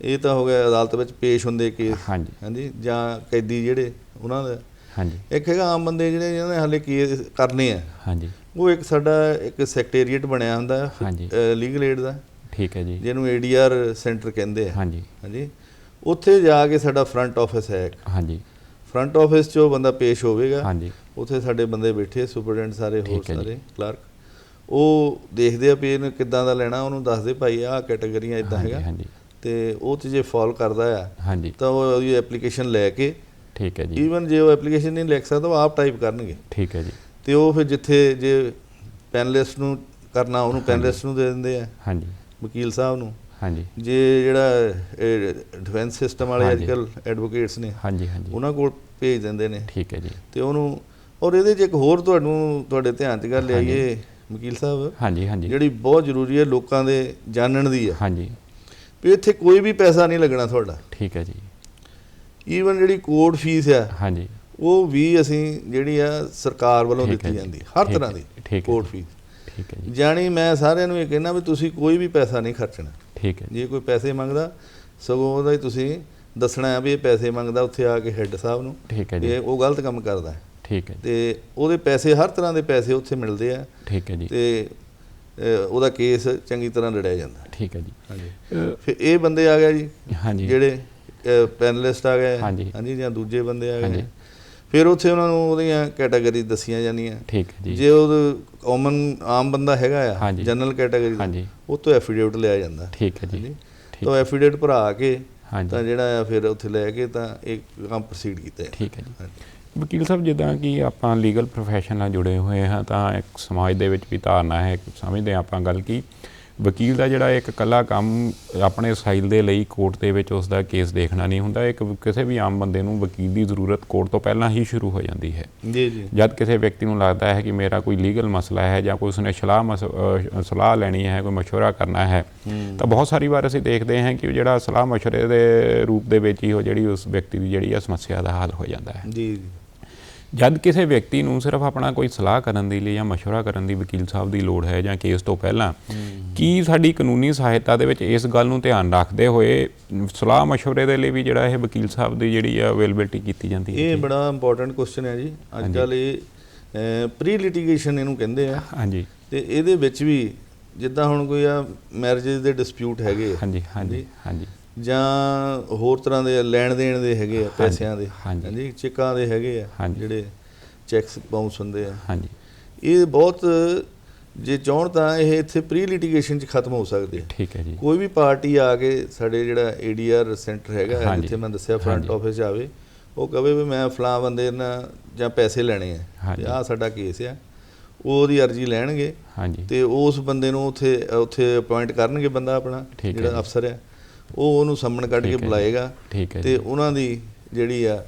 ਇਹ ਤਾਂ ਹੋ ਗਿਆ ਅਦਾਲਤ ਵਿੱਚ ਪੇਸ਼ ਹੁੰਦੇ ਕੇਸ ਹਾਂਜੀ। ਹਾਂਜੀ। ਜਾਂ ਕੈਦੀ ਜਿਹੜੇ ਉਹਨਾਂ ਦਾ। ਹਾਂਜੀ। ਇੱਕ ਹੈਗਾ ਆਮ ਬੰਦੇ ਜਿਹੜੇ ਜਿਹਨਾਂ ਨੇ ਹਾਲੇ ਕੇਸ ਕਰਨੇ ਆ। ਹਾਂਜੀ। ਉਹ ਇੱਕ ਸਾਡਾ ਇੱਕ ਸੈਕਟਰੀਏਟ ਬਣਿਆ ਹੁੰਦਾ ਹਾਂਜੀ। ਲੀਗਲ ਏਡ ਦਾ। ਠੀਕ ਹੈ ਜੀ। ਜਿਹਨੂੰ ਏਡੀਆਰ ਸੈਂਟਰ ਕਹਿੰਦੇ ਆ। ਹਾਂਜੀ। ਹਾਂਜੀ। ਉੱਥੇ ਜਾ ਕੇ ਸਾਡਾ ਫਰੰਟ ਆਫਿਸ ਹੈ ਇੱਕ। ਹਾਂਜੀ। ਫਰੰਟ ਆਫਿਸ 'ਚ ਉਹ ਬੰਦਾ ਪੇਸ਼ ਹੋਵੇਗਾ। ਹਾਂਜੀ। ਉੱਥੇ ਸਾਡੇ ਬੰਦੇ ਬੈਠੇ ਸੁਪਰਡੈਂਟ ਸਾਰੇ ਹੋਰ। ਸਾਰੇ ਕਲਰਕ ਉਹ ਦੇਖਦੇ ਆ ਇਹਨੂੰ ਕਿੱਦਾਂ ਦਾ ਲੈਣਾ ਉਹਨੂੰ ਦੱਸਦੇ ਭਾਈ ਆਹ ਕੈਟਾਗਰੀਆਂ ਇਦਾਂ ਹੈਗਾ। ਹਾਂਜੀ। ਤੇ ਉਹ ਤੇ ਜੇ ਫਾਲ ਕਰਦਾ ਆ ਹਾਂਜੀ। ਤਾਂ ਉਹ ਉਹਦੀ ਐਪਲੀਕੇਸ਼ਨ ਲੈ ਕੇ ਠੀਕ ਹੈ ਜੀ। ਈਵਨ ਜੇ ਉਹ ਐਪਲੀਕੇਸ਼ਨ ਨਹੀਂ ਲਿਖ ਸਕਦਾ ਉਹ ਆਪ ਟਾਈਪ ਕਰਨਗੇ। ਠੀਕ ਹੈ ਜੀ। ਤੇ ਉਹ ਫਿਰ ਜਿੱਥੇ ਜੇ ਪੈਨਲਿਸਟ ਨੂੰ ਕਰਨਾ ਉਹਨੂੰ ਪੈਨਲਿਸਟ ਨੂੰ ਦੇ ਦਿੰਦੇ ਆ। ਹਾਂਜੀ। ਵਕੀਲ ਸਾਹਿਬ ਨੂੰ। ਹਾਂਜੀ। ਜੇ ਜਿਹੜਾ ਡਿਫੈਂਸ ਸਿਸਟਮ ਵਾਲੇ ਹਾਂਜੀ। ਅੱਜਕੱਲ ਐਡਵੋਕੇਟਸ ਨੇ ਹਾਂਜੀ ਹਾਂਜੀ। ਉਹਨਾਂ ਕੋਲ ਭੇਜ ਦਿੰਦੇ ਨੇ। ਠੀਕ ਹੈ ਜੀ। ਤੇ ਉਹਨੂੰ ਔਰ ਇਹਦੇ 'ਚ ਇੱਕ ਹੋਰ ਤੁਹਾਨੂੰ ਤੁਹਾਡੇ ਧਿਆਨ 'ਚ ਗੱਲ ਹਾਂਜੀ। ਆਈਏ ਵਕੀਲ ਸਾਹਿਬ। ਹਾਂਜੀ ਹਾਂਜੀ। ਜਿਹੜੀ ਬਹੁਤ ਜ਼ਰੂਰੀ ਹੈ ਲੋਕਾਂ ਦੇ ਜਾਣਨ ਦੀ ਹੈ। ਹਾਂਜੀ। ਵੀ ਇੱਥੇ ਕੋਈ ਵੀ ਪੈਸਾ ਨਹੀਂ ਲੱਗਣਾ ਤੁਹਾਡਾ। ਠੀਕ ਹੈ ਜੀ। ਈਵਨ ਜਿਹੜੀ ਕੋਰਟ ਫੀਸ ਆ ਹਾਂਜੀ। ਉਹ ਵੀ ਅਸੀਂ ਜਿਹੜੀ ਆ ਸਰਕਾਰ ਵੱਲੋਂ ਦਿੱਤੀ। ਜਾਂਦੀ ਹਰ ਤਰ੍ਹਾਂ ਦੀ ਕੋਰਟ। ਫੀਸ ਠੀਕ ਹੈ ਜੀ। ਜਾਣੀ ਮੈਂ ਸਾਰਿਆਂ ਨੂੰ ਇਹ ਕਹਿਣਾ ਵੀ ਤੁਸੀਂ ਕੋਈ ਵੀ ਪੈਸਾ ਨਹੀਂ ਖਰਚਣਾ। ਠੀਕ ਹੈ ਜੀ। ਜੇ ਕੋਈ ਪੈਸੇ ਮੰਗਦਾ ਸਗੋਂ ਉਹਦਾ ਹੀ ਤੁਸੀਂ ਦੱਸਣਾ ਹੈ ਵੀ ਇਹ ਪੈਸੇ ਮੰਗਦਾ ਉੱਥੇ ਆ ਕੇ ਹੈੱਡ ਸਾਹਿਬ ਨੂੰ ਠੀਕ ਹੈ ਜੀ। ਇਹ ਉਹ ਗਲਤ ਕੰਮ ਕਰਦਾ ਹੈ। ਠੀਕ ਹੈ ਜੀ। ਤੇ ਉਹਦੇ ਪੈਸੇ ਹਰ ਤਰ੍ਹਾਂ ਦੇ ਪੈਸੇ ਉੱਥੇ ਮਿਲਦੇ ਆ। ਠੀਕ ਹੈ ਜੀ। ਤੇ ਉਹਦਾ ਕੇਸ ਚੰਗੀ ਤਰ੍ਹਾਂ ਲੜਿਆ ਜਾਂਦਾ। ਠੀਕ ਹੈ ਜੀ। ਹਾਂਜੀ। ਫਿਰ ਇਹ ਬੰਦੇ ਆ ਗਏ ਜੀ ਹਾਂਜੀ। ਜਿਹੜੇ ਪੈਨਲਿਸਟ ਆ ਗਏ। ਹਾਂਜੀ। ਜਾਂ ਦੂਜੇ ਬੰਦੇ ਆ ਹਾਂਜੀ। ਗਏ ਫਿਰ ਉੱਥੇ ਉਹਨਾਂ ਨੂੰ ਉਹਦੀਆਂ ਕੈਟਾਗਰੀ ਦੱਸੀਆਂ ਜਾਂਦੀਆਂ। ਠੀਕ ਹੈ ਜੀ। ਜੇ ਉਹ ਕਾਮਨ ਆਮ ਬੰਦਾ ਹੈਗਾ ਆ ਹਾਂਜੀ। ਜਨਰਲ ਕੈਟਾਗਰੀ ਹਾਂਜੀ। ਉਹ ਤੋਂ ਐਫੀਡੇਵਿਟ ਲਿਆ ਜਾਂਦਾ। ਠੀਕ ਹੈ ਜੀ। ਤਾਂ ਐਫੀਡੇਵਿਟ ਭਰਾ ਕੇ ਤਾਂ ਜਿਹੜਾ ਆ ਫਿਰ ਉੱਥੇ ਲੈ ਕੇ ਤਾਂ ਇਹ ਕੰਮ ਪ੍ਰੋਸੀਡ ਕੀਤਾ। ਠੀਕ ਹੈ ਜੀ। ਵਕੀਲ ਸਾਹਿਬ ਜਿੱਦਾਂ ਕਿ ਆਪਾਂ ਲੀਗਲ ਪ੍ਰੋਫੈਸ਼ਨ ਨਾਲ ਜੁੜੇ ਹੋਏ ਹਾਂ ਤਾਂ ਇੱਕ ਸਮਾਜ ਦੇ ਵਿੱਚ ਵੀ ਧਾਰਨਾ ਹੈ ਸਮਝਦੇ ਹਾਂ ਆਪਾਂ ਗੱਲ ਕੀ। ਵਕੀਲ ਦਾ ਜਿਹੜਾ ਇੱਕ ਕੱਲਾ ਕੰਮ ਆਪਣੇ ਸਾਈਲ ਦੇ ਲਈ ਕੋਰਟ ਦੇ ਵਿੱਚ ਉਸ ਦਾ ਕੇਸ ਦੇਖਣਾ ਨਹੀਂ ਹੁੰਦਾ ਇੱਕ ਕਿਸੇ ਵੀ ਆਮ ਬੰਦੇ ਨੂੰ ਵਕੀਲ ਦੀ ਜ਼ਰੂਰਤ ਕੋਰਟ ਤੋਂ ਪਹਿਲਾਂ ਹੀ ਸ਼ੁਰੂ ਹੋ ਜਾਂਦੀ ਹੈ। ਜੀ ਜੀ। ਜਦ ਕਿਸੇ ਵਿਅਕਤੀ ਨੂੰ ਲੱਗਦਾ ਹੈ ਕਿ ਮੇਰਾ ਕੋਈ ਲੀਗਲ ਮਸਲਾ ਹੈ ਜਾਂ ਕੋਈ ਉਸਨੇ ਸਲਾਹ ਸਲਾਹ ਲੈਣੀ ਹੈ ਕੋਈ ਮਸ਼ਵਰਾ ਕਰਨਾ ਹੈ ਤਾਂ ਬਹੁਤ ਸਾਰੀ ਵਾਰ ਅਸੀਂ ਦੇਖਦੇ ਹਾਂ ਕਿ ਜਿਹੜਾ ਸਲਾਹ ਮਸ਼ਵਰੇ ਦੇ ਰੂਪ ਦੇ ਵਿੱਚ ਹੀ ਉਹ ਜਿਹੜੀ ਉਸ ਵਿਅਕਤੀ ਦੀ ਜਿਹੜੀ ਆ ਸਮੱਸਿਆ ਦਾ ਹੱਲ ਹੋ ਜਾਂਦਾ ਹੈ। ਜੀ ਜੀ। ਜਦ ਕਿਸੇ ਵਿਅਕਤੀ ਨੂੰ ਸਿਰਫ ਆਪਣਾ ਕੋਈ ਸਲਾਹ ਕਰਨ ਦੇ ਲਈ ਜਾਂ ਮਸ਼ਵਰਾ ਕਰਨ ਦੀ ਵਕੀਲ ਸਾਹਿਬ ਦੀ ਲੋੜ ਹੈ ਜਾਂ ਕੇਸ ਤੋਂ ਪਹਿਲਾਂ ਕੀ ਸਾਡੀ ਕਾਨੂੰਨੀ ਸਹਾਇਤਾ ਦੇ ਵਿੱਚ ਇਸ ਗੱਲ ਨੂੰ ਧਿਆਨ ਰੱਖਦੇ ਹੋਏ ਸਲਾਹ ਮਸ਼ਵਰੇ ਦੇ ਲਈ ਵੀ ਜਿਹੜਾ ਇਹ ਵਕੀਲ ਸਾਹਿਬ ਦੀ ਜਿਹੜੀ ਆ ਅਵੇਲੇਬਿਲਟੀ ਕੀਤੀ ਜਾਂਦੀ ਹੈ? ਇਹ ਬੜਾ ਇੰਪੋਰਟੈਂਟ ਕੁਐਸਚਨ ਹੈ ਜੀ। ਅੱਜ। ਕੱਲ ਇਹ ਪ੍ਰੀ ਲਿਟੀਗੇਸ਼ਨ ਇਹਨੂੰ ਕਹਿੰਦੇ ਆ। ਹਾਂਜੀ। ਤੇ ਇਹਦੇ ਵਿੱਚ ਵੀ ਜਿੱਦਾਂ ਹੁਣ ਕੋਈ ਆ ਮੈਰਿਜਸ ਦੇ ਡਿਸਪਿਊਟ ਹੈਗੇ ਹਾਂਜੀ ਹਾਂਜੀ। ਹਾਂਜੀ। ਜਾਂ ਹੋਰ ਤਰ੍ਹਾਂ ਦੇ ਲੈਣ ਦੇਣ ਦੇ ਹੈਗੇ ਆ ਪੈਸਿਆਂ ਦੇ ਹਾਂਜੀ। ਚੈੱਕਾਂ ਦੇ ਹੈਗੇ ਆ। ਜਿਹੜੇ ਚੈੱਕਸ ਬਾਉਂਸ ਹੁੰਦੇ ਆ ਹਾਂਜੀ ਇਹ ਬਹੁਤ ਜੇ ਚਾਹਣ ਤਾਂ ਇਹ ਇੱਥੇ ਪ੍ਰੀ ਲਿਟੀਗੇਸ਼ਨ ਚ ਖਤਮ ਹੋ ਸਕਦੇ ਆ ਠੀਕ ਹੈ ਜੀ ਕੋਈ ਵੀ ਪਾਰਟੀ ਆ ਕੇ ਸਾਡੇ ਜਿਹੜਾ ਏਡੀਆਰ ਸੈਂਟਰ ਹੈਗਾ ਹੈ। ਜਿੱਥੇ ਮੈਂ ਦੱਸਿਆ ਫਰੰਟ। ਆਫਿਸ ਆਵੇ ਉਹ ਕਵੇ ਵੀ ਮੈਂ ਫਲਾਂ ਬੰਦੇ ਨਾਲ ਜਾਂ ਪੈਸੇ ਲੈਣੇ ਆ। ਤੇ ਆਹ ਸਾਡਾ ਕੇਸ ਆ ਉਹ ਉਹਦੀ ਅਰਜ਼ੀ ਲੈਣਗੇ ਹਾਂਜੀ ਤੇ ਉਸ ਬੰਦੇ ਨੂੰ ਉੱਥੇ ਉੱਥੇ ਅਪਾਇੰਟ ਕਰਨਗੇ ਬੰਦਾ ਆਪਣਾ ਹੈ ਜਿਹੜਾ। ਅਫਸਰ ਆ ਉਹ ਉਹਨੂੰ ਸਾਹਮਣ ਕੱਢ ਕੇ। ਬੁਲਾਏਗਾ ਠੀਕ ਹੈ ਤੇ ਉਹਨਾਂ ਦੀ ਜਿਹੜੀ ਆ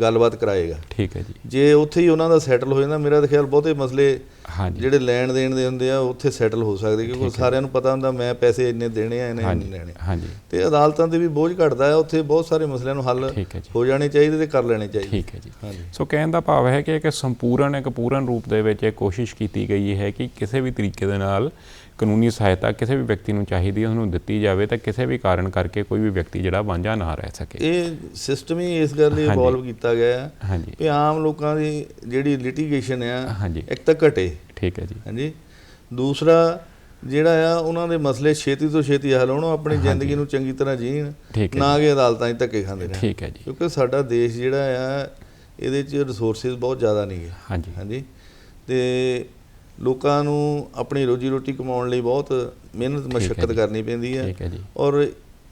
ਗੱਲਬਾਤ ਕਰਾਏਗਾ। ਠੀਕ ਹੈ ਜੀ। ਜੇ ਉੱਥੇ ਹੀ ਉਹਨਾਂ ਦਾ ਸੈਟਲ ਹੋ ਜਾਂਦਾ ਮੇਰਾ ਤਾਂ ਖਿਆਲ ਬਹੁਤੇ ਮਸਲੇ ਹਾਂਜੀ ਜਿਹੜੇ ਲੈਣ ਦੇਣ ਦੇ ਹੁੰਦੇ ਆ ਉੱਥੇ ਸੈਟਲ ਹੋ ਸਕਦੇ ਕਿਉਂਕਿ। ਸਾਰਿਆਂ ਨੂੰ ਪਤਾ ਹੁੰਦਾ ਮੈਂ ਪੈਸੇ ਇੰਨੇ ਦੇਣੇ ਆ ਇੰਨੇ ਹਾਂਜੀ ਨਹੀਂ ਲੈਣੇ ਹਾਂਜੀ ਤੇ ਅਦਾਲਤਾਂ ਤੇ ਵੀ ਬੋਝ ਘਟਦਾ ਹੈ ਉੱਥੇ ਬਹੁਤ ਸਾਰੇ ਮਸਲਿਆਂ ਨੂੰ ਹੱਲ ਹੈ ਜਾਣੇ ਚਾਹੀਦੇ ਤੇ ਕਰ ਲੈਣੇ ਚਾਹੀਦੇ। ਠੀਕ ਹੈ ਜੀ। ਹਾਂਜੀ ਸੋ ਕਹਿਣ ਦਾ ਭਾਵ ਹੈ ਕਿ ਇੱਕ ਸੰਪੂਰਨ ਇੱਕ ਪੂਰਨ ਰੂਪ ਦੇ ਵਿੱਚ ਇਹ ਕੋਸ਼ਿਸ਼ ਕੀਤੀ ਗਈ ਹੈ ਕਿ ਕਿਸੇ ਵੀ ਤਰੀਕੇ ਦੇ ਨਾਲ ਕਾਨੂੰਨੀ ਸਹਾਇਤਾ ਕਿਸੇ ਵੀ ਵਿਅਕਤੀ ਨੂੰ ਚਾਹੀਦੀ ਹੈ ਉਹਨੂੰ ਦਿੱਤੀ ਜਾਵੇ ਤਾਂ ਕਿਸੇ ਵੀ ਕਾਰਨ ਕਰਕੇ ਕੋਈ ਵੀ ਵਿਅਕਤੀ ਜਿਹੜਾ ਵਾਂਝਾ ਨਾ ਰਹਿ ਸਕੇ। ਇਹ ਸਿਸਟਮ ਹੀ ਇਸ ਗੱਲ ਲਈ। ਇਵੋਲਵ ਕੀਤਾ ਗਿਆ ਹੈ ਕਿ ਆਮ ਲੋਕਾਂ ਦੀ ਜਿਹੜੀ ਲਿਟੀਗੇਸ਼ਨ ਆ ਇੱਕ ਤਾਂ ਘਟੇ। ਠੀਕ ਹੈ ਜੀ। ਹਾਂਜੀ। ਦੂਸਰਾ ਜਿਹੜਾ ਆ ਉਹਨਾਂ ਦੇ ਮਸਲੇ ਛੇਤੀ ਤੋਂ ਛੇਤੀ ਹੱਲ ਹੋਣ ਉਹ ਆਪਣੀ। ਜ਼ਿੰਦਗੀ ਨੂੰ ਚੰਗੀ ਤਰ੍ਹਾਂ ਜੀਣ ਹੈ ਨਾ ਕਿ ਅਦਾਲਤਾਂ 'ਚ ਧੱਕੇ ਖਾਂਦੇ ਰਹਿਣ। ਠੀਕ ਹੈ ਜੀ। ਕਿਉਂਕਿ ਸਾਡਾ ਦੇਸ਼ ਜਿਹੜਾ ਆ ਇਹਦੇ 'ਚ ਰਿਸੋਰਸਿਸ ਬਹੁਤ ਜ਼ਿਆਦਾ ਨਹੀਂਗੇ ਹਾਂਜੀ। ਹਾਂਜੀ। ਤੇ ਲੋਕਾਂ ਨੂੰ ਆਪਣੀ ਰੋਜੀ ਰੋਟੀ ਕਮਾਉਣ ਲਈ ਬਹੁਤ ਮਿਹਨਤ ਹੈ ਮਸ਼ੱਕਤ। ਕਰਨੀ ਪੈਂਦੀ ਹੈ। ਹੈ ਔਰ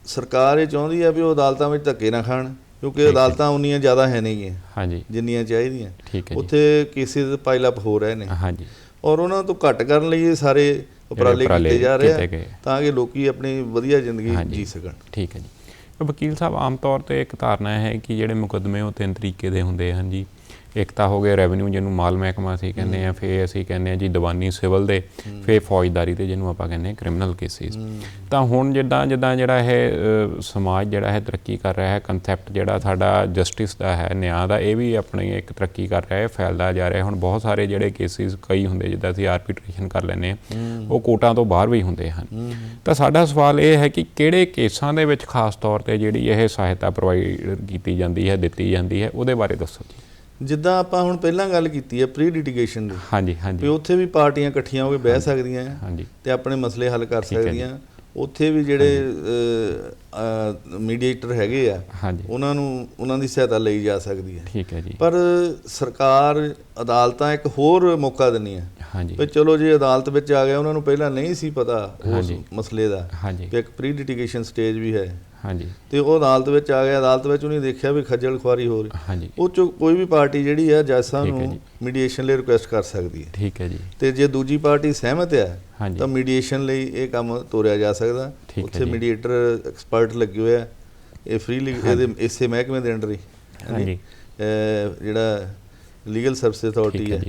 ਸਰਕਾਰ ਇਹ ਚਾਹੁੰਦੀ ਆ ਵੀ ਉਹ ਅਦਾਲਤਾਂ ਵਿੱਚ ਧੱਕੇ ਨਾ ਖਾਣ ਕਿਉਂਕਿ ਹੈ। ਅਦਾਲਤਾਂ ਉਨੀਆਂ ਜ਼ਿਆਦਾ ਹੈ ਨਹੀਂਗੀਆਂ ਹਾਂਜੀ। ਜਿੰਨੀਆਂ ਚਾਹੀਦੀਆਂ। ਹੈ ਉੱਥੇ ਕੇਸਿਸ ਪਾਈਲ ਅਪ ਹੋ ਰਹੇ ਨੇ। ਹਾਂਜੀ। ਔਰ ਉਹਨਾਂ ਤੋਂ ਘੱਟ ਕਰਨ ਲਈ ਇਹ ਸਾਰੇ ਉਪਰਾਲੇ ਕੀਤੇ ਜਾ ਰਹੇ ਆ। ਤਾਂ ਕਿ ਲੋਕੀ ਆਪਣੀ ਵਧੀਆ ਜ਼ਿੰਦਗੀ। ਜੀ ਸਕਣ। ਠੀਕ ਹੈ ਜੀ। ਵਕੀਲ ਸਾਹਿਬ ਆਮ ਤੌਰ ਤੇ ਇੱਕ ਧਾਰਨਾ ਹੈ ਕਿ ਜਿਹੜੇ ਮੁਕੱਦਮੇ ਉਹ ਤਿੰਨ ਤਰੀਕੇ ਦੇ ਹੁੰਦੇ ਹਨ ਜੀ। ਇੱਕ ਤਾਂ ਹੋ ਗਿਆ ਰੈਵਨਿਊ ਜਿਹਨੂੰ ਮਾਲ ਮਹਿਕਮਾ ਅਸੀਂ ਕਹਿੰਦੇ ਆ ਫੇ ਅਸੀਂ ਕਹਿੰਦੇ ਆ ਜੀ ਦੀਵਾਨੀ ਸਿਵਲ ਦੇ ਫੇ ਫੌਜਦਾਰੀ ਤੇ ਜਿਹਨੂੰ ਆਪਾਂ ਕਹਿੰਦੇ ਆ ਕ੍ਰਿਮੀਨਲ ਕੇਸਿਸ ਤਾਂ ਹੁਣ ਜਿੱਦਾਂ ਜਿੱਦਾਂ ਜਿਹੜਾ ਇਹ ਸਮਾਜ ਜਿਹੜਾ ਹੈ ਤਰੱਕੀ ਕਰ ਰਿਹਾ ਹੈ ਕਨਸੈਪਟ ਜਿਹੜਾ ਸਾਡਾ ਜਸਟਿਸ ਦਾ ਹੈ ਨਿਆਂ ਦਾ ਇਹ ਵੀ ਆਪਣੀ ਇੱਕ ਤਰੱਕੀ ਕਰ ਰਿਹਾ ਹੈ ਫੈਲਦਾ ਜਾ ਰਿਹਾ ਹੈ। ਹੁਣ ਬਹੁਤ ਸਾਰੇ ਜਿਹੜੇ ਕੇਸਿਸ ਕਈ ਹੁੰਦੇ ਜਿੱਦਾਂ ਅਸੀਂ ਆਰਬਿਟ੍ਰੇਸ਼ਨ ਕਰ ਲੈਂਦੇ ਆ ਉਹ ਕੋਰਟਾਂ ਤੋਂ ਬਾਹਰ ਵੀ ਹੁੰਦੇ ਹਨ। ਤਾਂ ਸਾਡਾ ਸਵਾਲ ਇਹ ਹੈ ਕਿ ਕਿਹੜੇ ਕੇਸਾਂ ਦੇ ਵਿੱਚ ਖਾਸ ਤੌਰ ਤੇ ਜਿਹੜੀ ਇਹ ਸਹਾਇਤਾ ਪ੍ਰੋਵਾਈਡ ਕੀਤੀ ਜਾਂਦੀ ਹੈ ਦਿੱਤੀ ਜਾਂਦੀ ਹੈ ਉਹਦੇ ਬਾਰੇ ਦੱਸੋ ਜੀ। ਜਿੱਦਾਂ ਆਪਾਂ ਹੁਣ ਪਹਿਲਾਂ ਗੱਲ ਕੀਤੀ ਹੈ ਪ੍ਰੀ ਲਿਟੀਗੇਸ਼ਨ ਦੀ ਹਾਂਜੀ ਵੀ ਹਾਂਜੀ ਉੱਥੇ ਵੀ ਪਾਰਟੀਆਂ ਇਕੱਠੀਆਂ ਹੋ ਕੇ ਬਹਿ ਸਕਦੀਆਂ ਹਾਂਜੀ। ਤੇ ਆਪਣੇ ਮਸਲੇ ਹੱਲ ਕਰ। ਸਕਦੀਆਂ ਉੱਥੇ ਵੀ ਜਿਹੜੇ ਮੀਡੀਏਟਰ ਹੈਗੇ ਆ ਉਹਨਾਂ ਨੂੰ ਉਹਨਾਂ ਦੀ ਸਹਾਇਤਾ ਲਈ ਜਾ ਸਕਦੀ ਹੈ। ਠੀਕ ਹੈ ਜੀ। ਪਰ ਸਰਕਾਰ ਅਦਾਲਤਾਂ ਇੱਕ ਹੋਰ ਮੌਕਾ ਦਿੰਦੀਆਂ ਹਾਂਜੀ। ਵੀ ਚਲੋ ਜੇ ਅਦਾਲਤ ਵਿੱਚ ਆ ਗਿਆ ਉਹਨਾਂ ਨੂੰ ਪਹਿਲਾਂ ਨਹੀਂ ਸੀ ਪਤਾ ਉਸ। ਮਸਲੇ ਦਾ ਹਾਂਜੀ। ਕਿ ਇੱਕ ਪ੍ਰੀ ਲਿਟੀਗੇਸ਼ਨ ਸਟੇਜ ਵੀ ਹੈ। ਹਾਂਜੀ। ਤੇ ਉਹ ਅਦਾਲਤ ਵਿੱਚ ਆ ਗਿਆ ਅਦਾਲਤ ਵਿੱਚ ਉਹਨੇ ਦੇਖਿਆ ਵੀ ਖੱਜਲ ਖੁਆਰੀ ਹੋ ਰਹੀ। ਹਾਂਜੀ। ਉਹ ਚੋਂ ਕੋਈ ਵੀ ਪਾਰਟੀ ਜਿਹੜੀ ਆ ਜੱਜ ਸਾਹਿਬ ਨੂੰ। ਮੀਡੀਏਸ਼ਨ ਲਈ ਰਿਕੁਐਸਟ ਕਰ ਸਕਦੀ ਹੈ। ਠੀਕ ਹੈ ਜੀ। ਤੇ ਜੇ ਦੂਜੀ ਪਾਰਟੀ ਸਹਿਮਤ ਹੈ ਤਾਂ ਮੀਡੀਏਸ਼ਨ ਲਈ ਇਹ ਕੰਮ ਤੋਰਿਆ ਜਾ ਸਕਦਾ। ਉੱਥੇ। ਮੀਡੀਏਟਰ ਐਕਸਪਰਟ ਲੱਗੇ ਹੋਏ ਆ। ਇਹ ਫ੍ਰੀ ਇਹਦੇ ਇਸੇ ਮਹਿਕਮੇ ਦੇ ਅੰਡਰ ਹੀ। ਹਾਂਜੀ। ਜਿਹੜਾ ਲੀਗਲ ਸਰਵਿਸ ਅਥਾਰਟੀ ਹੈ।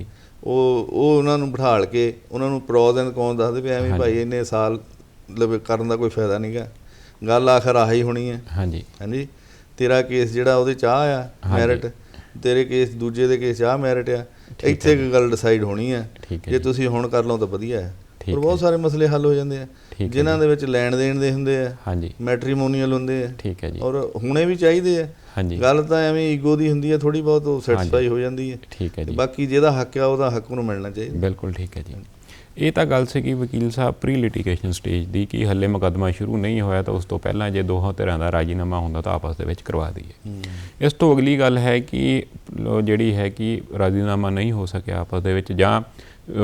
ਉਹ ਉਹ ਉਹਨਾਂ ਨੂੰ ਬਿਠਾਲ ਕੇ ਉਹਨਾਂ ਨੂੰ ਪ੍ਰੋਜ਼ ਐਂਡ ਕੌਨ ਦੱਸਦੇ ਵੀ ਐਵੇਂ। ਭਾਈ ਇੰਨੇ ਸਾਲ ਮਤਲਬ ਕਰਨ ਦਾ ਕੋਈ ਫਾਇਦਾ ਨਹੀਂਗਾ ਗੱਲ ਆਖਰ ਆਹੀ ਹੋਣੀ ਹੈ। ਹਾਂਜੀ। ਹਾਂਜੀ ਤੇਰਾ ਕੇਸ ਜਿਹੜਾ ਉਹਦੇ ਚਾਹ ਆ ਹਾਂਜੀ। ਮੈਰਿਟ ਤੇਰੇ ਕੇਸ ਦੂਜੇ ਦੇ ਕੇਸ ਚਾਹ ਮੈਰਿਟ ਆ। ਇੱਥੇ ਇੱਕ ਗੱਲ ਡਿਸਾਈਡ ਹੋਣੀ ਆ ਹੈ ਜੇ। ਤੁਸੀਂ ਹੁਣ ਕਰ ਲਓ ਤਾਂ ਵਧੀਆ ਹੈ। ਪਰ ਬਹੁਤ। ਸਾਰੇ ਮਸਲੇ ਹੱਲ ਹੋ ਜਾਂਦੇ ਆ। ਜਿਨ੍ਹਾਂ। ਦੇ ਵਿੱਚ ਲੈਣ ਦੇਣ ਦੇ ਹੁੰਦੇ ਆ। ਹਾਂਜੀ। ਮੈਟ੍ਰੀਮੋਨੀਅਲ ਹੁੰਦੇ ਆ। ਠੀਕ ਹੈ ਜੀ। ਔਰ ਹੁਣੇ ਵੀ ਚਾਹੀਦੇ ਆ। ਹਾਂਜੀ। ਗੱਲ ਤਾਂ ਐਵੇਂ ਈਗੋ ਦੀ ਹੁੰਦੀ ਹੈ ਥੋੜੀ ਬਹੁਤ ਉਹ ਸੈਟੀਸਫਾਈ ਹੋ ਜਾਂਦੀ ਹੈ। ਠੀਕ ਹੈ ਜੀ। ਬਾਕੀ ਜਿਹਦਾ ਹੱਕ ਆ ਉਹਦਾ ਹੱਕ ਨੂੰ ਮਿਲਣਾ ਚਾਹੀਦਾ। ਬਿਲਕੁਲ ਠੀਕ ਹੈ ਜੀ। ਇਹ ਤਾਂ ਗੱਲ ਸੀ ਕਿ ਵਕੀਲ ਸਾਹਿਬ ਪ੍ਰੀ ਲਿਟੀਗੇਸ਼ਨ ਸਟੇਜ ਦੀ ਕਿ ਹੱਲੇ ਮੁਕੱਦਮਾ ਸ਼ੁਰੂ ਨਹੀਂ ਹੋਇਆ ਤਾਂ ਉਸ ਤੋਂ ਪਹਿਲਾਂ ਜੇ ਦੋਹਾਂ ਧਿਰਾਂ ਦਾ ਰਾਜੀਨਾਮਾ ਹੁੰਦਾ ਤਾਂ ਆਪਸ ਦੇ ਵਿੱਚ ਕਰਵਾ ਦਈਏ। ਇਸ ਤੋਂ ਅਗਲੀ ਗੱਲ ਹੈ ਕਿ ਜਿਹੜੀ ਹੈ ਕਿ ਰਾਜੀਨਾਮਾ ਨਹੀਂ ਹੋ ਸਕਿਆ ਆਪਸ ਦੇ ਵਿੱਚ ਜਾਂ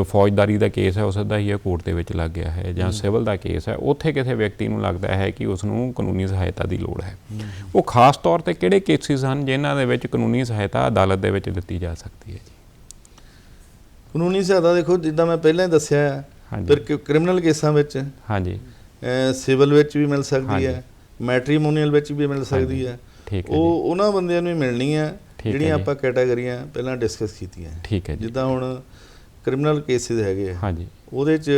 ਫੌਜਦਾਰੀ ਦਾ ਕੇਸ ਹੈ ਉਸ ਦਾ ਹੀ ਕੋਰਟ ਦੇ ਵਿੱਚ ਲੱਗ ਗਿਆ ਹੈ ਜਾਂ ਸਿਵਲ ਦਾ ਕੇਸ ਹੈ ਉੱਥੇ ਕਿਸੇ ਵਿਅਕਤੀ ਨੂੰ ਲੱਗਦਾ ਹੈ ਕਿ ਉਸ ਨੂੰ ਕਾਨੂੰਨੀ ਸਹਾਇਤਾ ਦੀ ਲੋੜ ਹੈ। ਉਹ ਖਾਸ ਤੌਰ ਤੇ ਕਿਹੜੇ ਕੇਸਿਸ ਹਨ ਜਿਨ੍ਹਾਂ ਦੇ ਵਿੱਚ ਕਾਨੂੰਨੀ ਸਹਾਇਤਾ ਅਦਾਲਤ ਦੇ ਵਿੱਚ ਦਿੱਤੀ ਜਾ ਸਕਦੀ ਹੈ ਜੀ? ਕਾਨੂੰਨੀ ਸਹਾਇਤਾ ਦੇਖੋ ਜਿੱਦਾਂ ਮੈਂ ਪਹਿਲਾਂ ਹੀ ਦੱਸਿਆ ਹੈ ਫਿਰ ਕ੍ਰਿਮੀਨਲ ਕੇਸਾਂ ਵਿੱਚ ਹਾਂਜੀ। ਸਿਵਲ ਵਿੱਚ ਵੀ ਮਿਲ ਸਕਦੀ। ਹੈ ਮੈਟ੍ਰੀਮੋਨੀਅਲ ਵਿੱਚ ਵੀ ਮਿਲ ਸਕਦੀ ਹੈ। ਉਹ ਉਹਨਾਂ ਬੰਦਿਆਂ ਨੂੰ ਹੀ ਮਿਲਣੀ ਹੈ ਜਿਹੜੀਆਂ। ਆਪਾਂ ਕੈਟਾਗਰੀਆਂ ਪਹਿਲਾਂ ਡਿਸਕਸ ਕੀਤੀਆਂ ਠੀਕ ਹੈ ਜਿੱਦਾਂ ਹੁਣ ਕ੍ਰਿਮੀਨਲ ਕੇਸਿਸ ਹੈਗੇ ਆ। ਹਾਂਜੀ। ਉਹਦੇ 'ਚ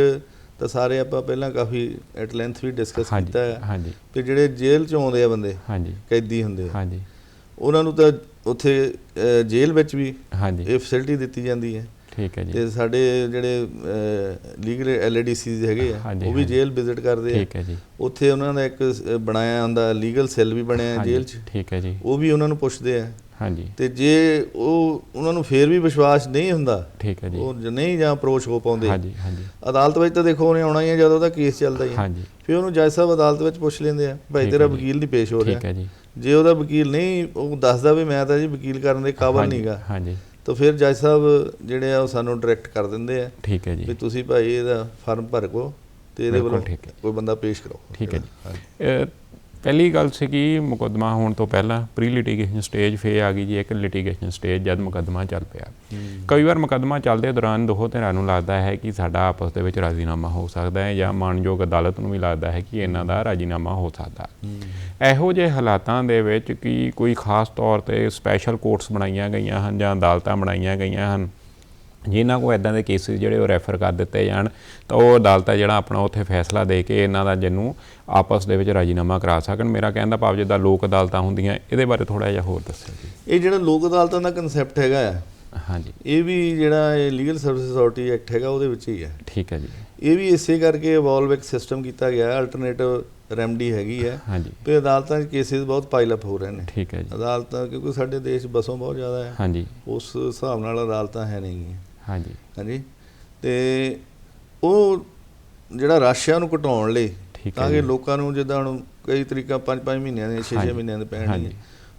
ਤਾਂ ਸਾਰੇ ਆਪਾਂ ਪਹਿਲਾਂ ਕਾਫੀ ਐਟ ਲੈਂਥ ਵੀ ਡਿਸਕਸ ਕੀਤਾ ਹੈ। ਹਾਂਜੀ। ਤੇ ਜਿਹੜੇ ਜੇਲ੍ਹ 'ਚ ਆਉਂਦੇ ਆ ਬੰਦੇ ਹਾਂਜੀ। ਕੈਦੀ ਹੁੰਦੇ ਆ। ਹਾਂਜੀ। ਉਹਨਾਂ ਨੂੰ ਤਾਂ ਉੱਥੇ ਜੇਲ੍ਹ ਵਿੱਚ ਵੀ ਹਾਂਜੀ। ਇਹ ਫੈਸਿਲਿਟੀ ਦਿੱਤੀ ਜਾਂਦੀ ਹੈ। ਠੀਕ ਹੈ ਜੀ। ਤੇ ਸਾਡੇ ਜਿਹੜੇ ਲੀਗਲ ਐਲਡੀਸੀਜ਼ ਹੈਗੇ ਆ ਉਹ ਵੀ। ਜੇਲ੍ਹ ਵਿਜ਼ਿਟ ਕਰਦੇ ਆ। ਠੀਕ ਹੈ ਜੀ। ਉੱਥੇ ਉਹਨਾਂ ਦਾ ਇੱਕ ਬਣਾਇਆ ਹੁੰਦਾ ਲੀਗਲ ਸੈੱਲ ਵੀ ਬਣਿਆ ਜੇਲ੍ਹ 'ਚ। ਠੀਕ ਹੈ ਜੀ। ਉਹ ਵੀ ਉਹਨਾਂ ਨੂੰ ਪੁੱਛਦੇ ਆ। ਹਾਂਜੀ। ਤੇ ਜੇ ਉਹ ਉਹਨਾਂ ਨੂੰ ਫੇਰ ਵੀ ਵਿਸ਼ਵਾਸ ਨਹੀਂ ਹੁੰਦਾ ਠੀਕ ਹੈ ਜੀ। ਉਹ ਨਹੀਂ ਜਾਂ ਅਪਰੋਚ ਹੋ ਪਾਉਂਦੇ। ਹਾਂਜੀ ਹਾਂਜੀ। ਅਦਾਲਤ ਵਿੱਚ ਤਾਂ ਦੇਖੋ ਉਹਨੇ ਆਉਣਾ ਹੀ ਹੈ ਜਦੋਂ ਉਹਦਾ ਕੇਸ ਚੱਲਦਾ ਹੀ ਹੈ ਹਾਂਜੀ। ਫਿਰ ਉਹਨੂੰ ਜੱਜ ਸਾਹਿਬ ਅਦਾਲਤ ਵਿੱਚ ਪੁੱਛ ਲੈਂਦੇ ਆ ਭਾਈ ਠੀਕ ਤੇਰਾ। ਵਕੀਲ ਨਹੀਂ ਪੇਸ਼ ਹੋ ਠੀਕ ਰਿਹਾ ਹੈ ਜੀ। ਜੇ ਉਹਦਾ ਵਕੀਲ ਨਹੀਂ ਉਹ ਦੱਸਦਾ ਵੀ ਮੈਂ ਤਾਂ ਜੀ ਵਕੀਲ ਕਰਨ ਦੇ ਕਾਬਲ ਨਹੀਂਗਾ ਹਾਂਜੀ। ਤਾਂ ਫਿਰ ਜੱਜ ਸਾਹਿਬ ਜਿਹੜੇ ਆ ਉਹ ਸਾਨੂੰ ਡਾਇਰੈਕਟ ਕਰ ਦਿੰਦੇ ਆ ਠੀਕ ਹੈ ਵੀ ਜੀ ਤੁਸੀਂ ਭਾਈ ਇਹਦਾ ਫਾਰਮ ਭਰ ਕੋ ਤੇ ਇਹਦੇ ਵੱਲੋਂ। ਕੋਈ ਬੰਦਾ ਪੇਸ਼ ਕਰੋ ਠੀਕ ਹੈ ਜੀ। ਪਹਿਲੀ ਗੱਲ ਸੀ ਕਿ ਮੁਕੱਦਮਾ ਹੋਣ ਤੋਂ ਪਹਿਲਾਂ ਪ੍ਰੀ ਲਿਟੀਗੇਸ਼ਨ ਸਟੇਜ ਫੇ ਆ ਗਈ ਜੀ ਇੱਕ ਲਿਟੀਗੇਸ਼ਨ ਸਟੇਜ ਜਦ ਮੁਕੱਦਮਾ ਚੱਲ ਪਿਆ। ਕਈ ਵਾਰ ਮੁਕੱਦਮਾ ਚੱਲਦੇ ਦੌਰਾਨ ਦੋਹੋਂ ਧਿਰਾਂ ਨੂੰ ਲੱਗਦਾ ਹੈ ਕਿ ਸਾਡਾ ਆਪਸ ਦੇ ਵਿੱਚ ਰਾਜ਼ੀਨਾਮਾ ਹੋ ਸਕਦਾ ਹੈ ਜਾਂ ਮਾਨਯੋਗ ਅਦਾਲਤ ਨੂੰ ਵੀ ਲੱਗਦਾ ਹੈ ਕਿ ਇਹਨਾਂ ਦਾ ਰਾਜ਼ੀਨਾਮਾ ਹੋ ਸਕਦਾ। ਇਹੋ ਜਿਹੇ ਹਾਲਾਤਾਂ ਦੇ ਵਿੱਚ ਕਿ ਕੋਈ ਖਾਸ ਤੌਰ ਤੇ ਸਪੈਸ਼ਲ ਕੋਰਟਸ ਬਣਾਈਆਂ ਗਈਆਂ ਹਨ ਜਾਂ ਅਦਾਲਤਾਂ ਬਣਾਈਆਂ ਗਈਆਂ ਹਨ? ਜਿਨ੍ਹਾਂ ਕੋ ਇਦਾਂ ਦੇ ਕੇਸਿਸ ਜਿਹੜੇ ਉਹ ਰੈਫਰ ਕਰ ਦਿੱਤੇ ਜਾਣ ਤਾਂ ਉਹ ਅਦਾਲਤਾਂ ਜਿਹੜਾ ਆਪਣਾ ਉੱਥੇ ਫੈਸਲਾ ਦੇ ਕੇ ਇਹਨਾਂ ਦਾ ਜਿਹਨੂੰ ਆਪਸ ਦੇ ਵਿੱਚ ਰਾਜ਼ੀਨਾਮਾ ਕਰਾ ਸਕਣ। ਮੇਰਾ ਕਹਿਣ ਦਾ ਭਾਵ ਜਿੱਦਾਂ ਲੋਕ ਅਦਾਲਤਾਂ ਹੁੰਦੀਆਂ ਇਹਦੇ ਬਾਰੇ ਥੋੜਾ ਜਿਹਾ ਹੋਰ ਦੱਸਿਓ ਜੀ। ਇਹ ਜਿਹੜਾ ਲੋਕ ਅਦਾਲਤਾਂ ਦਾ ਕਨਸੈਪਟ ਹੈਗਾ ਆ ਹਾਂਜੀ। ਇਹ ਵੀ ਜਿਹੜਾ ਇਹ ਲੀਗਲ ਸਰਵਿਸ ਅਥਾਰਟੀ ਐਕਟ ਹੈਗਾ ਉਹਦੇ ਵਿੱਚ ਹੀ ਹੈ। ਠੀਕ ਹੈ ਜੀ। ਇਹ ਵੀ ਇਸੇ ਕਰਕੇ ਇਵੋਲਵ ਇੱਕ ਸਿਸਟਮ ਕੀਤਾ ਗਿਆ ਹੈ ਅਲਟਰਨੇਟਿਵ ਰੈਮਡੀ ਹੈਗੀ ਹੈ ਹਾਂਜੀ। ਤੇ ਅਦਾਲਤਾਂ 'ਚ ਕੇਸਿਸ ਬਹੁਤ ਪਾਈਲ ਅਪ ਹੋ ਰਹੇ ਨੇ। ਠੀਕ ਹੈ ਜੀ। ਅਦਾਲਤਾਂ ਕਿਉਂਕਿ ਸਾਡੇ ਦੇਸ਼ ਬਸੋਂ ਬਹੁਤ ਜ਼ਿਆਦਾ ਹੈ। ਹਾਂਜੀ। ਉਸ ਹਿਸਾਬ ਨਾਲ ਅਦਾਲਤਾਂ ਹੈ ਨਹੀਂ ਹਾਂਜੀ। ਹਾਂਜੀ। ਤੇ ਉਹ ਜਿਹੜਾ ਰਸ਼ ਆ ਉਹਨੂੰ ਘਟਾਉਣ ਲਈ ਤਾਂ ਕਿ। ਲੋਕਾਂ ਨੂੰ ਜਿੱਦਾਂ ਹੁਣ ਕਈ ਤਰੀਕਾ 5-5 ਮਹੀਨਿਆਂ ਦੇ 6-6 ਹਾਂਜੀ, ਮਹੀਨਿਆਂ ਦੇ ਪੈਣ ਹਾਂਜੀ।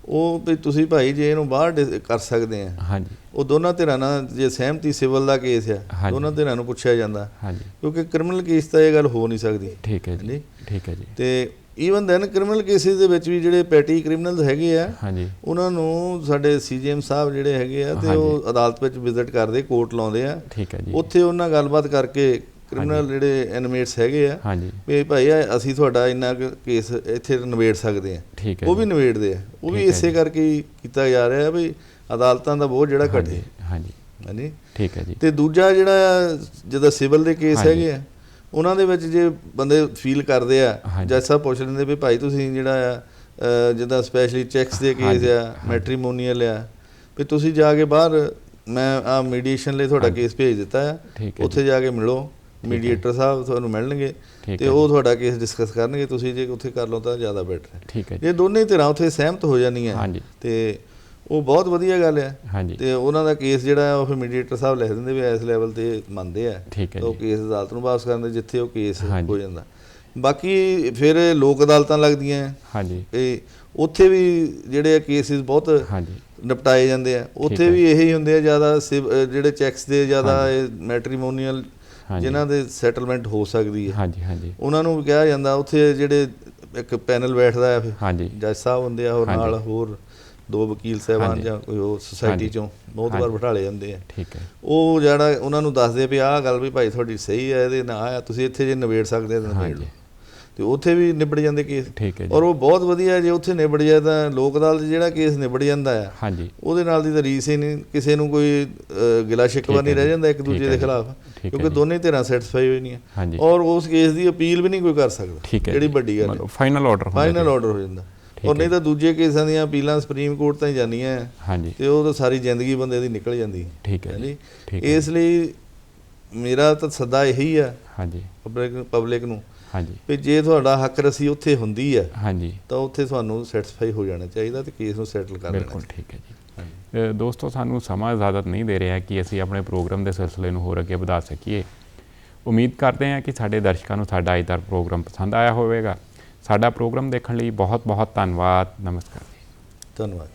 ਉਹ ਵੀ ਤੁਸੀਂ ਭਾਈ ਜੇ ਇਹਨੂੰ ਬਾਹਰ ਕਰ ਸਕਦੇ ਆ। ਹਾਂਜੀ। ਉਹ ਦੋਨਾਂ ਧਿਰਾਂ ਨਾਲ ਜੇ ਸਹਿਮਤੀ ਸਿਵਲ ਦਾ ਕੇਸ ਆ। ਦੋਨਾਂ ਧਿਰਾਂ ਨੂੰ ਪੁੱਛਿਆ ਜਾਂਦਾ। ਹਾਂਜੀ। ਕਿਉਂਕਿ ਕ੍ਰਿਮੀਨਲ ਕੇਸ ਤਾਂ ਇਹ ਗੱਲ ਹੋ ਨਹੀਂ ਸਕਦੀ। ਠੀਕ ਹੈ ਜੀ। ਠੀਕ ਹੈ ਜੀ। ਤੇ ਈਵਨ ਦੈਨ ਕ੍ਰਿਮੀਨਲ ਕੇਸਿਸ ਦੇ ਵਿੱਚ ਵੀ ਜਿਹੜੇ ਪੈਟੀ ਕ੍ਰਿਮੀਨਲਸ ਹੈਗੇ ਆ ਹਾਂਜੀ। ਉਹਨਾਂ ਨੂੰ ਸਾਡੇ ਸੀਜੀਐਮ ਸਾਹਿਬ ਜਿਹੜੇ ਹੈਗੇ ਆ ਤੇ ਉਹ ਅਦਾਲਤ ਵਿੱਚ ਵਿਜ਼ਿਟ ਕਰਦੇ ਕੋਰਟ ਲਾਉਂਦੇ ਆ। ਠੀਕ ਹੈ ਜੀ। ਉੱਥੇ ਉਹਨਾਂ ਗੱਲਬਾਤ ਕਰਕੇ ਕ੍ਰਿਮੀਨਲ ਜਿਹੜੇ ਐਨਿਮੇਟਸ ਹੈਗੇ ਆ ਵੀ ਭਾਈ ਅਸੀਂ ਤੁਹਾਡਾ ਇੰਨਾ ਕੇਸ ਇੱਥੇ ਨਿਬੇੜ ਸਕਦੇ ਆ। ਉਹ ਵੀ। ਨਿਬੇੜਦੇ ਆ। ਉਹ ਵੀ ਇਸੇ। ਕਰਕੇ ਹੀ ਕੀਤਾ ਜਾ ਰਿਹਾ ਵੀ ਅਦਾਲਤਾਂ ਦਾ ਬੋਝ ਜਿਹੜਾ ਘਟੇ। ਹਾਂਜੀ ਹਾਂਜੀ। ਠੀਕ ਹੈ ਜੀ। ਤੇ ਦੂਜਾ ਜਿਹੜਾ ਜਿਹਦਾ ਸਿਵਲ ਦੇ ਕੇਸ। ਹੈਗੇ ਆ ਉਹਨਾਂ ਦੇ ਵਿੱਚ ਜੇ ਬੰਦੇ ਫੀਲ ਕਰਦੇ ਆ। ਜੱਜ ਸਾਹਿਬ ਪੁੱਛ ਲੈਂਦੇ ਵੀ ਭਾਈ ਤੁਸੀਂ ਜਿਹੜਾ ਆ ਜਿੱਦਾਂ ਸਪੈਸ਼ਲੀ ਚੈਕਸ ਦੇ ਕੇਸ ਆ। ਮੈਟ੍ਰੀਮੋਨੀਅਲ ਆ ਵੀ ਤੁਸੀਂ ਜਾ ਕੇ ਬਾਹਰ ਮੈਂ ਆ ਮੀਡੀਏਸ਼ਨ ਲਈ ਤੁਹਾਡਾ। ਕੇਸ ਭੇਜ ਦਿੱਤਾ ਆ ਹੈ ਉੱਥੇ ਜਾ ਕੇ ਮਿਲੋ। ਮੀਡੀਏਟਰ ਸਾਹਿਬ ਤੁਹਾਨੂੰ ਮਿਲਣਗੇ ਤੇ ਉਹ ਤੁਹਾਡਾ ਕੇਸ ਡਿਸਕਸ ਕਰਨਗੇ ਤੁਸੀਂ ਜੇ ਉੱਥੇ ਕਰ ਲਓ ਤਾਂ ਜ਼ਿਆਦਾ ਬੈਟਰ ਹੈ ਠੀਕ ਹੈ ਜੀ ਦੋਨੇ ਧਿਰਾਂ ਉੱਥੇ ਸਹਿਮਤ ਹੋ ਹਾਂਜੀ ਤੇ ਉਹ ਬਹੁਤ ਵਧੀਆ ਗੱਲ ਹਾਂਜੀ। ਤੇ ਉਹਨਾਂ ਦਾ ਕੇਸ ਜਿਹੜਾ ਉਹ ਫਿਰ ਮੀਡੀਏਟਰ ਸਾਹਿਬ ਲਿਖ ਦਿੰਦੇ ਵੀ ਇਸ ਲੈਵਲ ਤੇ ਮੰਨਦੇ ਆ। ਹੈ ਉਹ ਕੇਸ ਅਦਾਲਤ ਨੂੰ ਵਾਪਸ ਕਰਨ ਦੇ ਜਿੱਥੇ ਉਹ ਕੇਸ। ਹੋ ਜਾਂਦਾ। ਬਾਕੀ ਫਿਰ ਲੋਕ ਅਦਾਲਤਾਂ ਲੱਗਦੀਆਂ ਹਾਂਜੀ। ਇਹ ਉੱਥੇ ਵੀ ਜਿਹੜੇ ਆ ਕੇਸਿਸ ਬਹੁਤ ਹਾਂਜੀ। ਨਿਪਟਾਏ ਜਾਂਦੇ ਆ। ਉੱਥੇ ਹੈ। ਵੀ ਇਹੀ ਹੁੰਦੇ ਆ ਜ਼ਿਆਦਾ ਜਿਹੜੇ ਚੈਕਸ ਦੇ ਜ਼ਿਆਦਾ ਮੈਟ੍ਰੀਮੋਨੀਅਲ ਹਾਂਜੀ। ਜਿਨ੍ਹਾਂ ਦੇ ਸੈਟਲਮੈਂਟ ਹੋ ਸਕਦੀ ਹੈ। ਹਾਂਜੀ ਹਾਂਜੀ। ਉਹਨਾਂ ਨੂੰ ਕਿਹਾ ਜਾਂਦਾ ਉੱਥੇ ਜਿਹੜੇ ਇੱਕ ਪੈਨਲ ਬੈਠਦਾ ਆ ਫਿਰ। ਹਾਂਜੀ। ਜੱਜ ਸਾਹਿਬ ਹੁੰਦੇ ਆ ਹੋਰ। ਨਾਲ ਹੋਰ ਦੋ ਵਕੀਲ ਸਾਹਿਬਾਨ। ਜਾਂ ਕੋਈ ਹੋਰ ਸੁਸਾਇਟੀ। ਚੋਂ ਬਹੁਤ ਵਾਰ। ਬਿਠਾਲੇ ਜਾਂਦੇ ਆ ਠੀਕ ਹੈ ਉਹ ਜਿਹੜਾ ਉਹਨਾਂ ਨੂੰ ਦੱਸਦੇ ਵੀ ਆਹ ਗੱਲ ਵੀ ਭਾਈ ਤੁਹਾਡੀ ਸਹੀ ਹੈ ਇਹਦੇ ਨਾਲ ਆ ਤੁਸੀਂ ਇੱਥੇ ਜੇ ਨਿਬੇੜ ਸਕਦੇ ਤਾਂ ਨਿਬੇੜ। ਲਓ ਤੇ ਉੱਥੇ ਵੀ ਨਿਬੜ ਜਾਂਦੇ ਕੇਸ ਠੀਕ ਹੈ ਜੀ ਔਰ ਉਹ ਬਹੁਤ ਵਧੀਆ ਜੇ ਉੱਥੇ ਨਿਬੜ ਜਾਏ ਤਾਂ ਲੋਕ ਅਦਾਲਤ ਜਿਹੜਾ ਕੇਸ ਨਿਬੜ ਜਾਂਦਾ ਆ ਹਾਂਜੀ ਉਹਦੇ ਨਾਲ ਦੀ ਤਾਂ ਰੀਸ ਹੀ ਨਹੀਂ ਕਿਸੇ ਨੂੰ ਕੋਈ ਗਿਲਾ ਸ਼ਿਕਵਾ ਨਹੀਂ ਰਹਿ। ਜਾਂਦਾ ਇੱਕ ਦੂਜੇ ਦੇ। ਖਿਲਾਫ ਕਿਉਂਕਿ। ਦੋਨੇ ਧਿਰਾਂ ਸੈਟੀਸਫਾਈ ਹੋਈ ਨਹੀਂ ਔਰ ਉਸ ਕੇਸ ਦੀ ਅਪੀਲ ਵੀ ਨਹੀਂ ਕੋਈ ਕਰ ਸਕਦਾ ਜਿਹੜੀ। ਵੱਡੀ ਗੱਲ ਫਾਈਨਲ ਆਰਡਰ ਫਾਈਨਲ ਆਰਡਰ ਹੋ ਜਾਂਦਾ ਔਰ ਨਹੀਂ ਹੈ। ਤਾਂ ਦੂਜੇ ਕੇਸਾਂ ਦੀਆਂ ਅਪੀਲਾਂ ਸੁਪਰੀਮ ਕੋਰਟ ਤਾਈਂ ਜਾਂਦੀਆਂ ਆ ਹਾਂਜੀ। ਤੇ ਉਹ ਤਾਂ ਸਾਰੀ ਜ਼ਿੰਦਗੀ ਬੰਦੇ ਦੀ ਨਿਕਲ ਜਾਂਦੀ। ਠੀਕ ਹੈ ਜੀ। ਹੈ ਇਸ ਲਈ ਮੇਰਾ ਤਾਂ ਸੱਦਾ ਇਹੀ ਆ ਹਾਂਜੀ। ਪਬਲਿਕ ਪਬਲਿਕ ਨੂੰ ਹਾਂਜੀ। ਵੀ ਜੇ ਤੁਹਾਡਾ ਹੱਕ ਰਸੀ ਉੱਥੇ ਹੁੰਦੀ ਆ ਹਾਂਜੀ। ਤਾਂ ਉੱਥੇ ਤੁਹਾਨੂੰ ਸੈਟੀਸਫਾਈ ਹੋ ਜਾਣਾ ਚਾਹੀਦਾ ਤੇ ਕੇਸ ਨੂੰ ਸੈਟਲ ਕਰ ਲੈਣਾ ਬਿਲਕੁਲ ਠੀਕ ਹੈ ਜੀ। ਦੋਸਤੋ ਸਾਨੂੰ ਸਮਾਂ ਇਜਾਜ਼ਤ ਨਹੀਂ ਦੇ ਰਿਹਾ ਕਿ ਅਸੀਂ ਆਪਣੇ ਪ੍ਰੋਗਰਾਮ ਦੇ ਸਿਲਸਿਲੇ ਨੂੰ ਹੋਰ ਅੱਗੇ ਵਧਾ ਸਕੀਏ। ਉਮੀਦ ਕਰਦੇ ਹਾਂ ਕਿ ਸਾਡੇ ਦਰਸ਼ਕਾਂ ਨੂੰ ਸਾਡਾ ਅੱਜ ਦਾ ਪ੍ਰੋਗਰਾਮ ਪਸੰਦ ਆਇਆ ਹੋਵੇਗਾ। ਸਾਡਾ ਪ੍ਰੋਗਰਾਮ ਦੇਖਣ ਲਈ ਬਹੁਤ ਬਹੁਤ ਧੰਨਵਾਦ। ਨਮਸਕਾਰ। ਜੀ ਧੰਨਵਾਦ।